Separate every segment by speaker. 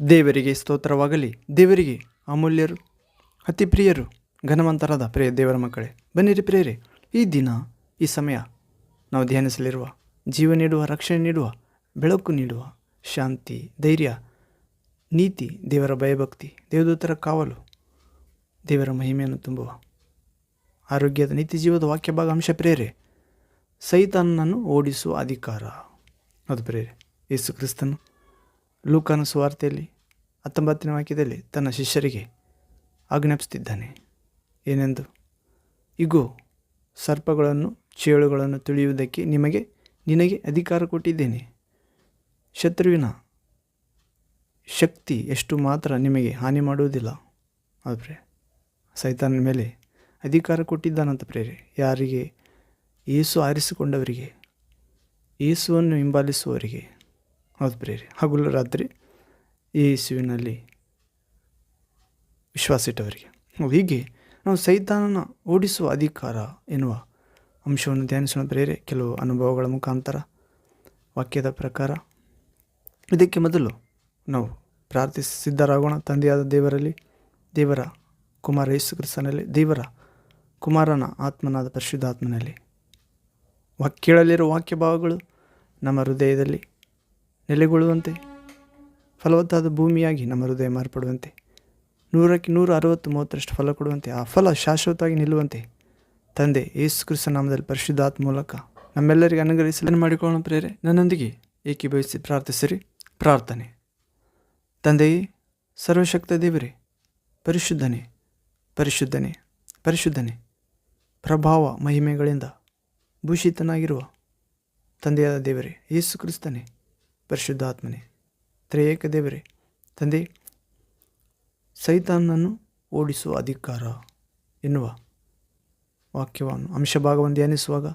Speaker 1: ದೇವರಿಗೆ ಸ್ತೋತ್ರವಾಗಲಿ. ದೇವರಿಗೆ ಅಮೂಲ್ಯರು ಅತಿ ಪ್ರಿಯರು ಘನವಂತರಾದ ಪ್ರಿಯ ದೇವರ ಮಕ್ಕಳೇ, ಬನ್ನಿರಿ ಪ್ರಿಯರೇ, ಈ ದಿನ, ಈ ಸಮಯ ನಾವು ಧ್ಯಾನಿಸಲಿರುವ, ಜೀವ ನೀಡುವ, ರಕ್ಷಣೆ ನೀಡುವ, ಬೆಳಕು ನೀಡುವ, ಶಾಂತಿ, ಧೈರ್ಯ, ನೀತಿ, ದೇವರ ಭಯಭಕ್ತಿ, ದೇವದೂತರ ಕಾವಲು, ದೇವರ ಮಹಿಮೆಯನ್ನು ತುಂಬುವ, ಆರೋಗ್ಯದ ನೀತಿ ಜೀವದ ವಾಕ್ಯ ಭಾಗ ಅಂಶ ಪ್ರೇರೆ ಸೈತಾನನನ್ನು ಓಡಿಸುವ ಅಧಿಕಾರ. ಅದು ಪ್ರೇರೆ ಯೇಸು ಕ್ರಿಸ್ತನು ಲೂಕನ ಸುವಾರ್ತೆಯಲ್ಲಿ ಹತ್ತೊಂಬತ್ತನೇ ವಾಕ್ಯದಲ್ಲಿ ತನ್ನ ಶಿಷ್ಯರಿಗೆ ಆಜ್ಞಾಪಿಸುತ್ತಿದ್ದಾನೆ. ಏನೆಂದು? ಇಗೋ, ಸರ್ಪಗಳನ್ನು, ಚೇಳುಗಳನ್ನು ತಿಳಿಯುವುದಕ್ಕೆ ನಿಮಗೆ, ನಿನಗೆ ಅಧಿಕಾರ ಕೊಟ್ಟಿದ್ದೇನೆ. ಶತ್ರುವಿನ ಶಕ್ತಿ ಎಷ್ಟು ಮಾತ್ರ ನಿಮಗೆ ಹಾನಿ ಮಾಡುವುದಿಲ್ಲ. ಆದರೆ ಸೈತಾನ ಮೇಲೆ ಅಧಿಕಾರ ಕೊಟ್ಟಿದ್ದಾನಂತ ಪ್ರೇರೆ, ಯಾರಿಗೆ? ಏಸು ಆರಿಸಿಕೊಂಡವರಿಗೆ ಏಸುವನ್ನು ಹಿಂಬಾಲಿಸುವವರಿಗೆ. ಹೌದು ಪ್ರೇರಿ ಹಗಲು ರಾತ್ರಿ ಯೇಸುವಿನಲ್ಲಿ ವಿಶ್ವಾಸಿಟ್ಟವರಿಗೆ ಹೀಗೆ ನಾವು ಸೈತಾನನ ಓಡಿಸುವ ಅಧಿಕಾರ ಎನ್ನುವ ಅಂಶವನ್ನು ಧ್ಯಾನಿಸೋಣ ಪ್ರೇರೆ ಕೆಲವು ಅನುಭವಗಳ ಮುಖಾಂತರ, ವಾಕ್ಯದ ಪ್ರಕಾರ. ಇದಕ್ಕೆ ಮೊದಲು ನಾವು ಪ್ರಾರ್ಥಿಸಿ ಸಿದ್ಧರಾಗೋಣ ತಂದೆಯಾದ ದೇವರಲ್ಲಿ, ದೇವರ ಕುಮಾರ ಯೇಸು ಕ್ರಿಸ್ತನಲ್ಲಿ, ದೇವರ ಕುಮಾರನ ಆತ್ಮನಾದ ಪರಿಶುದ್ಧಾತ್ಮನಲ್ಲಿ. ವಾಕ್ ಕೇಳಲಿರುವ ವಾಕ್ಯ ಭಾವಗಳು ನಮ್ಮ ಹೃದಯದಲ್ಲಿ ನೆಲೆಗೊಳ್ಳುವಂತೆ, ಫಲವತ್ತಾದ ಭೂಮಿಯಾಗಿ ನಮ್ಮ ಹೃದಯ ಮಾರ್ಪಡುವಂತೆ, ನೂರಕ್ಕೆ ನೂರ ಅರವತ್ತು ಮೂವತ್ತರಷ್ಟು ಫಲ ಕೊಡುವಂತೆ, ಆ ಫಲ ಶಾಶ್ವತವಾಗಿ ನಿಲ್ಲುವಂತೆ. ತಂದೆ, ಯೇಸು ಕ್ರಿಸ್ತ ನಾಮದಲ್ಲಿ ಪರಿಶುದ್ಧಾತ್ಮ ಮೂಲಕ ನಮ್ಮೆಲ್ಲರಿಗೆ ಅನುಗ್ರಹಿಸಲು. ಮಾಡಿಕೊಳ್ಳೋಣ ಪ್ರೇರೆ ನನ್ನೊಂದಿಗೆ ಏಕೀಭವಿಸಿ ಪ್ರಾರ್ಥಿಸಿರಿ. ಪ್ರಾರ್ಥನೆ. ತಂದೆಯೇ, ಸರ್ವಶಕ್ತ ದೇವರೇ, ಪರಿಶುದ್ಧನೇ ಪರಿಶುದ್ಧನೇ ಪರಿಶುದ್ಧನೇ, ಪ್ರಭಾವ ಮಹಿಮೆಗಳಿಂದ ಭೂಷಿತನಾಗಿರುವ ತಂದೆಯಾದ ದೇವರೇ, ಯೇಸು ಕ್ರಿಸ್ತನೇ ಪರಿಶುದ್ಧಾತ್ಮನೇ. ತ್ರೇಯಕ ದೇವರೇ, ತಂದೆ ಸೈತಾನನ್ನು ಓಡಿಸುವ ಅಧಿಕಾರ ಎನ್ನುವ ವಾಕ್ಯವನ್ನು ಅಂಶಭಾಗವನ್ನು ಧ್ಯಾನಿಸುವಾಗ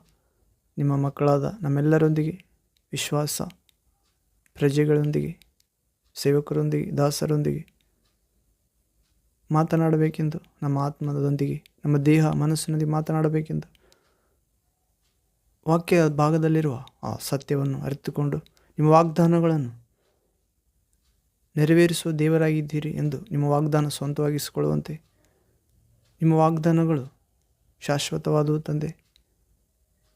Speaker 1: ನಿಮ್ಮ ಮಕ್ಕಳಾದ ನಮ್ಮೆಲ್ಲರೊಂದಿಗೆ ವಿಶ್ವಾಸ, ಪ್ರಜೆಗಳೊಂದಿಗೆ, ಸೇವಕರೊಂದಿಗೆ, ದಾಸರೊಂದಿಗೆ ಮಾತನಾಡಬೇಕೆಂದು, ನಮ್ಮ ಆತ್ಮದೊಂದಿಗೆ, ನಮ್ಮ ದೇಹ ಮನಸ್ಸಿನೊಂದಿಗೆ ಮಾತನಾಡಬೇಕೆಂದು ವಾಕ್ಯ ಭಾಗದಲ್ಲಿರುವ ಆ ಸತ್ಯವನ್ನು ಅರಿತುಕೊಂಡು ನಿಮ್ಮ ವಾಗ್ದಾನಗಳನ್ನು ನೆರವೇರಿಸುವ ದೇವರಾಗಿದ್ದೀರಿ ಎಂದು ನಿಮ್ಮ ವಾಗ್ದಾನ ಸ್ವಂತವಾಗಿಸಿಕೊಳ್ಳುವಂತೆ. ನಿಮ್ಮ ವಾಗ್ದಾನಗಳು ಶಾಶ್ವತವಾದವು ತಂದೆ.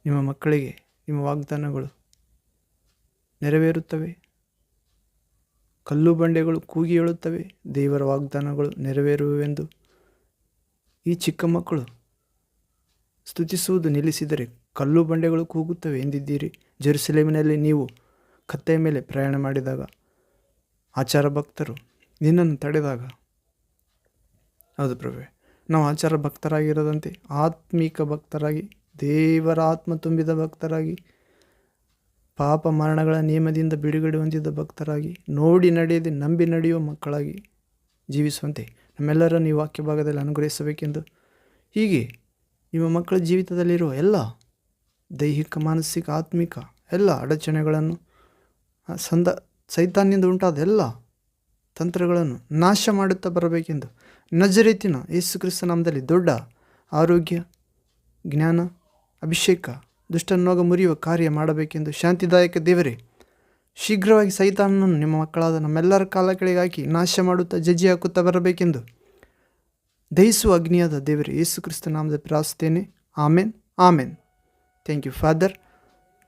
Speaker 1: ನಿಮ್ಮ ಮಕ್ಕಳಿಗೆ ನಿಮ್ಮ ವಾಗ್ದಾನಗಳು ನೆರವೇರುತ್ತವೆ. ಕಲ್ಲು ಬಂಡೆಗಳು ಕೂಗಿ ಹೇಳುತ್ತವೆ ದೇವರ ವಾಗ್ದಾನಗಳು ನೆರವೇರುವೆಂದು ಈ ಚಿಕ್ಕ ಮಕ್ಕಳು ಸ್ತುತಿಸುವುದು ನಿಲ್ಲಿಸಿದರೆ ಕಲ್ಲು ಬಂಡೆಗಳು ಕೂಗುತ್ತವೆ ಎಂದಿದ್ದೀರಿ. ಜೆರುಸಲೇಮಿನಲ್ಲಿ ನೀವು ಕತ್ತೆಯ ಮೇಲೆ ಪ್ರಯಾಣ ಮಾಡಿದಾಗ ಆಚಾರ ಭಕ್ತರು ನಿನ್ನನ್ನು ತಡೆದಾಗ. ಹೌದು ಪ್ರಭುವೆ, ನಾವು ಆಚಾರ ಭಕ್ತರಾಗಿರೋದಂತೆ, ಆತ್ಮೀಕ ಭಕ್ತರಾಗಿ, ದೇವರ ಆತ್ಮ ತುಂಬಿದ ಭಕ್ತರಾಗಿ, ಪಾಪ ಮರಣಗಳ ನಿಯಮದಿಂದ ಬಿಡುಗಡೆ ಹೊಂದಿದ ಭಕ್ತರಾಗಿ, ನೋಡಿ ನಡೆಯದೆ ನಂಬಿ ನಡೆಯುವ ಮಕ್ಕಳಾಗಿ ಜೀವಿಸುವಂತೆ ನಮ್ಮೆಲ್ಲರನ್ನು ಈ ವಾಕ್ಯ ಭಾಗದಲ್ಲಿ ಅನುಗ್ರಹಿಸಬೇಕೆಂದು ಹೀಗೆ ನಿಮ್ಮ ಮಕ್ಕಳ ಜೀವಿತದಲ್ಲಿರುವ ಎಲ್ಲ ದೈಹಿಕ, ಮಾನಸಿಕ, ಆತ್ಮಿಕ ಎಲ್ಲ ಅಡಚಣೆಗಳನ್ನು ಸಂದ, ಸೈತಾನ್ಯದಿಂದ ಉಂಟಾದ ಎಲ್ಲ ತಂತ್ರಗಳನ್ನು ನಾಶ ಮಾಡುತ್ತಾ ಬರಬೇಕೆಂದು ನಜರೀತಿನ ಯೇಸು ಕ್ರಿಸ್ತ ನಾಮದಲ್ಲಿ ದೊಡ್ಡ ಆರೋಗ್ಯ, ಜ್ಞಾನ, ಅಭಿಷೇಕ, ದುಷ್ಟನೋಗ ಮುರಿಯುವ ಕಾರ್ಯ ಮಾಡಬೇಕೆಂದು ಶಾಂತಿದಾಯಕ ದೇವರೇ, ಶೀಘ್ರವಾಗಿ ಸೈತಾನನನ್ನು ನಿಮ್ಮ ಮಕ್ಕಳಾದ ನಮ್ಮೆಲ್ಲರ ಕಾಲ ಕೆಳಗಾಕಿ ನಾಶ ಮಾಡುತ್ತಾ ಜಜ್ಜಿ ಹಾಕುತ್ತಾ ಬರಬೇಕೆಂದು ದಯಿಸುವ ಅಗ್ನಿಯಾದ ದೇವರೇ ಯೇಸು ಕ್ರಿಸ್ತ ನಾಮದ ಪ್ರಾರ್ಥಿಸ್ತೇನೆ ಆಮೇನ್ ಆಮೇನ್. Thank you father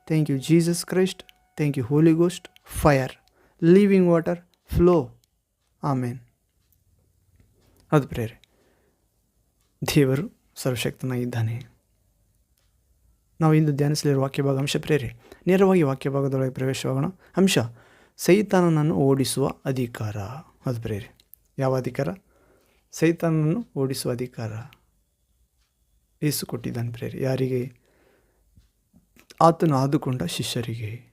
Speaker 1: thank you Jesus Christ thank you Holy Ghost fire living water flow ಆಮೇನ್ ಅದು ಪ್ರೇರೆ, ದೇವರು ಸರ್ವಶಕ್ತನಾಗಿದ್ದಾನೆ. ನಾವು ಇಂದು ಧ್ಯಾನಿಸಲಿರುವ ವಾಕ್ಯಭಾಗ ಅಂಶ ಪ್ರೇರೆ, ನೇರವಾಗಿ ವಾಕ್ಯ ಭಾಗದೊಳಗೆ ಪ್ರವೇಶವಾಗೋಣ. ಅಂಶ, ಸೈತಾನನನ್ನು ಓಡಿಸುವ ಅಧಿಕಾರ. ಅದು ಪ್ರೇರೆ, ಯಾವ ಅಧಿಕಾರ? ಸೈತಾನನನ್ನು ಓಡಿಸುವ ಅಧಿಕಾರ. ಏಸು ಕೊಟ್ಟಿದ್ದಾನೆ ಪ್ರೇರೆ, ಯಾರಿಗೆ? ಆತನು ಆದುಕೊಂಡ ಶಿಷ್ಯರಿಗೆ.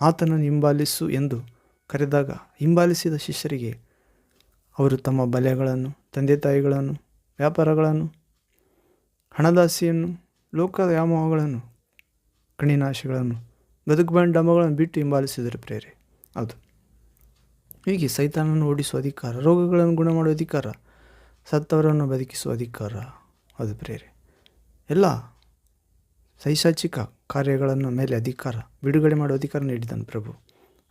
Speaker 1: ಆತನನ್ನು ಹಿಂಬಾಲಿಸು ಎಂದು ಕರೆದಾಗ ಹಿಂಬಾಲಿಸಿದ ಶಿಷ್ಯರಿಗೆ ಅವರು ತಮ್ಮ ಬಲೆಗಳನ್ನು, ತಂದೆ ತಾಯಿಗಳನ್ನು, ವ್ಯಾಪಾರಗಳನ್ನು, ಹಣದಾಸಿಯನ್ನು ಲೋಕದ ವ್ಯಾಮೋಹಗಳನ್ನು ಕಣಿನಾಶಗಳನ್ನು ಬದುಕು ಡಮಗಳನ್ನು ಬಿಟ್ಟು ಹಿಂಬಾಲಿಸಿದರು ಪ್ರೇರೆ. ಅದು ಹೀಗೆ ಸೈತಾನನ್ನು ಓಡಿಸುವ ಅಧಿಕಾರ, ರೋಗಗಳನ್ನು ಗುಣ ಮಾಡುವ ಅಧಿಕಾರ, ಸತ್ತವರನ್ನು ಬದುಕಿಸುವ ಅಧಿಕಾರ. ಅದು ಪ್ರೇರೆ. ಎಲ್ಲ ಸೈಶಾಚಿಕ ಕಾರ್ಯಗಳನ್ನು ಮೇಲೆ ಅಧಿಕಾರ, ಬಿಡುಗಡೆ ಮಾಡುವ ಅಧಿಕಾರ ನೀಡಿದನು ಪ್ರಭು.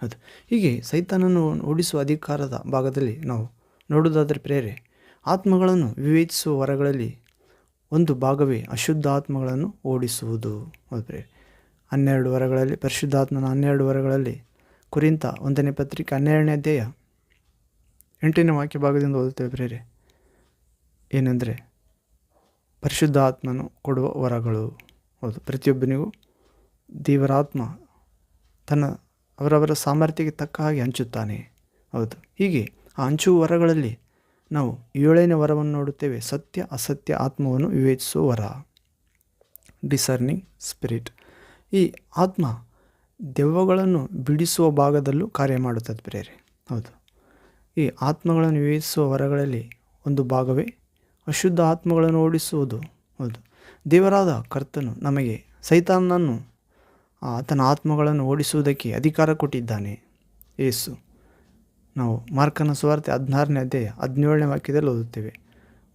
Speaker 1: ಅದು ಹೀಗೆ ಸೈತಾನನ್ನು ಓಡಿಸುವ ಅಧಿಕಾರದ ಭಾಗದಲ್ಲಿ ನಾವು ನೋಡುವುದಾದರೆ ಪ್ರೇರೆ, ಆತ್ಮಗಳನ್ನು ವಿವೇಚಿಸುವ ವರಗಳಲ್ಲಿ ಒಂದು ಭಾಗವೇ ಅಶುದ್ಧ ಆತ್ಮಗಳನ್ನು ಓಡಿಸುವುದು ಪ್ರೇರೆ, ಹನ್ನೆರಡು ವರಗಳಲ್ಲಿ, ಪರಿಶುದ್ಧಾತ್ಮನ ಹನ್ನೆರಡು ವರಗಳಲ್ಲಿ ಕುರಿತ ಒಂದನೇ ಪತ್ರಿಕೆ ಹನ್ನೆರಡನೇ ಅಧ್ಯಾಯ ಎಂಟನೇ ವಾಕ್ಯ ಭಾಗದಿಂದ ಓದುತ್ತೇವೆ ಪ್ರೇರೆ. ಏನೆಂದರೆ ಪರಿಶುದ್ಧ ಆತ್ಮನು ಕೊಡುವ ವರಗಳು. ಹೌದು, ಪ್ರತಿಯೊಬ್ಬನಿಗೂ ದೇವರಾತ್ಮ ತನ್ನ ಅವರವರ ಸಾಮರ್ಥ್ಯಕ್ಕೆ ತಕ್ಕ ಹಾಗೆ ಹಂಚುತ್ತಾನೆ. ಹೌದು. ಹೀಗೆ ಆ ಹಂಚುವ ವರಗಳಲ್ಲಿ ನಾವು ಏಳನೇ ವರವನ್ನು ನೋಡುತ್ತೇವೆ. ಸತ್ಯ, ಅಸತ್ಯ, ಆತ್ಮವನ್ನು ವಿವೇಚಿಸುವ ವರ. ಡಿಸರ್ನಿಂಗ್ ಸ್ಪಿರಿಟ್ ಈ ಆತ್ಮ ದೆವ್ವಗಳನ್ನು ಬಿಡಿಸುವ ಭಾಗದಲ್ಲೂ ಕಾರ್ಯ ಮಾಡುತ್ತದೆ ಪ್ರೇರೆ ಹೌದು. ಈ ಆತ್ಮಗಳನ್ನು ವಿವೇಚಿಸುವ ವರಗಳಲ್ಲಿ ಒಂದು ಭಾಗವೇ ಅಶುದ್ಧ ಆತ್ಮಗಳನ್ನು ಓಡಿಸುವುದು. ಹೌದು. ದೇವರಾದ ಕರ್ತನು ನಮಗೆ ಸೈತಾನನ್ನು ಆತನ ಆತ್ಮಗಳನ್ನು ಓಡಿಸುವುದಕ್ಕೆ ಅಧಿಕಾರ ಕೊಟ್ಟಿದ್ದಾನೆ. ಏಸು. ನಾವು ಮಾರ್ಕನ ಸುವಾರ್ತೆ ಹದಿನಾರನೇ ಅಧ್ಯಾಯ ಹದಿನೇಳನೇ ವಾಕ್ಯದಲ್ಲಿ ಓದುತ್ತೇವೆ.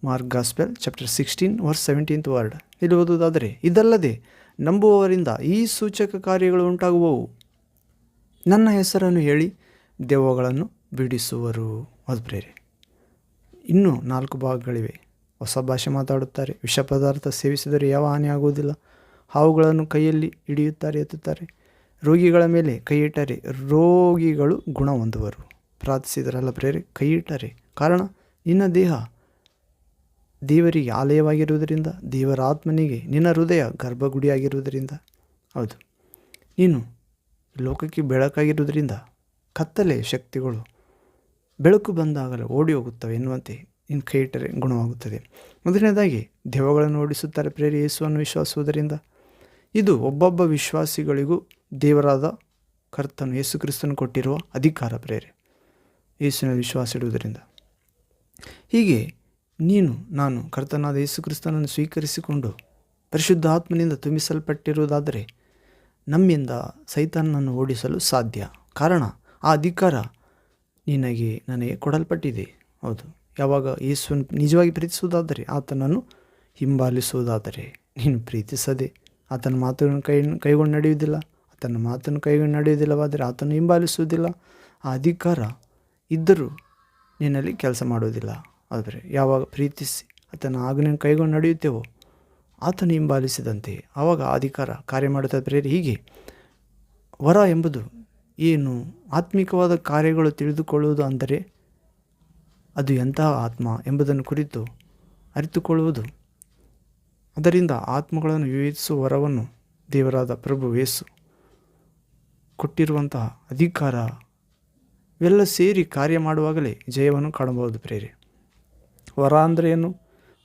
Speaker 1: Mark gospel, chapter sixteen, verse seventeenth word. ಇಲ್ಲಿ ಓದುವುದಾದರೆ, ಇದಲ್ಲದೆ ನಂಬುವವರಿಂದ ಈ ಸೂಚಕ ಕಾರ್ಯಗಳು ಉಂಟಾಗುವವು. ನನ್ನ ಹೆಸರನ್ನು ಹೇಳಿ ದೆವ್ವಗಳನ್ನು ಬಿಡಿಸುವರು. ಅದು ಪ್ರೇರೆ ಇನ್ನೂ ನಾಲ್ಕು ಭಾಗಗಳಿವೆ. ಹೊಸ ಭಾಷೆ ಮಾತಾಡುತ್ತಾರೆ. ವಿಷ ಪದಾರ್ಥ ಸೇವಿಸಿದರೆ ಯಾವ ಹಾನಿ ಆಗುವುದಿಲ್ಲ ಹಾವುಗಳನ್ನು ಕೈಯಲ್ಲಿ ಹಿಡಿಯುತ್ತಾರೆ, ಎತ್ತುತ್ತಾರೆ. ರೋಗಿಗಳ ಮೇಲೆ ಕೈಯಿಟ್ಟರೆ ರೋಗಿಗಳು ಗುಣ ಹೊಂದುವರು. ಪ್ರಾರ್ಥಿಸಿದರಲ್ಲ ಪ್ರೇರೆ ಕೈಯಿಟ್ಟರೆ. ಕಾರಣ, ನಿನ್ನ ದೇಹ ದೇವರಿಗೆ ಆಲಯವಾಗಿರುವುದರಿಂದ ದೇವರ ಆತ್ಮನಿಗೆ ನಿನ್ನ ಹೃದಯ ಗರ್ಭಗುಡಿಯಾಗಿರುವುದರಿಂದ. ಹೌದು. ನೀನು ಲೋಕಕ್ಕೆ ಬೆಳಕಾಗಿರುವುದರಿಂದ ಕತ್ತಲೆ ಶಕ್ತಿಗಳು ಬೆಳಕು ಬಂದಾಗಲೇ ಓಡಿ ಹೋಗುತ್ತವೆ ಎನ್ನುವಂತೆ ಇನ್ನು ಕೈಯಿಟ್ಟರೆ ಗುಣವಾಗುತ್ತದೆ. ಮೊದಲನೇದಾಗಿ ದೇವಗಳನ್ನು ಓಡಿಸುತ್ತಾರೆ ಪ್ರೇರಿ ಯೇಸುವನ್ನು ವಿಶ್ವಾಸುವುದರಿಂದ. ಇದು ಒಬ್ಬೊಬ್ಬ ವಿಶ್ವಾಸಿಗಳಿಗೂ ದೇವರಾದ ಕರ್ತನು ಯೇಸು ಕ್ರಿಸ್ತನು ಕೊಟ್ಟಿರುವ ಅಧಿಕಾರ ಪ್ರೇರೆ. ಯೇಸುವಿನ ವಿಶ್ವಾಸ ಇಡುವುದರಿಂದ. ಹೀಗೆ ನೀನು, ನಾನು, ಕರ್ತನಾದ ಯೇಸು ಕ್ರಿಸ್ತನನ್ನು ಸ್ವೀಕರಿಸಿಕೊಂಡು ಪರಿಶುದ್ಧ ಆತ್ಮನಿಂದ ತುಂಬಿಸಲ್ಪಟ್ಟಿರುವುದಾದರೆ ನಮ್ಮಿಂದ ಸೈತಾನನನ್ನು ಓಡಿಸಲು ಸಾಧ್ಯ. ಕಾರಣ, ಆ ಅಧಿಕಾರ ನಿನಗೆ ನನಗೆ ಕೊಡಲ್ಪಟ್ಟಿದೆ. ಹೌದು, ಯಾವಾಗ ಯೇಸುವನ್ನು ನಿಜವಾಗಿ ಪ್ರೀತಿಸುವುದಾದರೆ ಆತನನ್ನು ಹಿಂಬಾಲಿಸುವುದಾದರೆ ನೀನು ಪ್ರೀತಿಸದೆ ಆತನ ಮಾತನ್ನು ಕೈ, ಕೈಗೊಂಡು ನಡೆಯುವುದಿಲ್ಲ. ಆತನ ಮಾತನ್ನು ಕೈಗೊಂಡು ನಡೆಯುವುದಿಲ್ಲವಾದರೆ ಆತನು ಹಿಂಬಾಲಿಸುವುದಿಲ್ಲ. ಆ ಅಧಿಕಾರ ಇದ್ದರೂ ನಿನ್ನಲ್ಲಿ ಕೆಲಸ ಮಾಡುವುದಿಲ್ಲ. ಆದರೆ ಯಾವಾಗ ಪ್ರೀತಿಸಿ ಆತನ ಆಜ್ಞೆಯನ್ನು ಕೈಗೊಂಡು ನಡೆಯುತ್ತೇವೋ, ಆತನು ಹಿಂಬಾಲಿಸಿದಂತೆ ಆವಾಗ ಅಧಿಕಾರ ಕಾರ್ಯ ಮಾಡುತ್ತದೆ ಪ್ರೇರಿ ಹೀಗೆ ವರ ಎಂಬುದು ಏನು ಆತ್ಮಿಕವಾದ ಕಾರ್ಯಗಳು ತಿಳಿದುಕೊಳ್ಳುವುದು ಅಂದರೆ ಅದು ಎಂತಹ ಆತ್ಮ ಎಂಬುದನ್ನು ಕುರಿತು ಅರಿತುಕೊಳ್ಳುವುದು ಅದರಿಂದ ಆತ್ಮಗಳನ್ನು ವಿವೇಚಿಸುವ ವರವನ್ನು ದೇವರಾದ ಪ್ರಭು ಯೇಸು ಕೊಟ್ಟಿರುವಂತಹ ಅಧಿಕಾರ ಇವೆಲ್ಲ ಸೇರಿ ಕಾರ್ಯ ಮಾಡುವಾಗಲೇ ಜಯವನ್ನು ಕಾಣಬಹುದು ಪ್ರೇರೆ. ವರ ಅಂದರೆ ಏನು?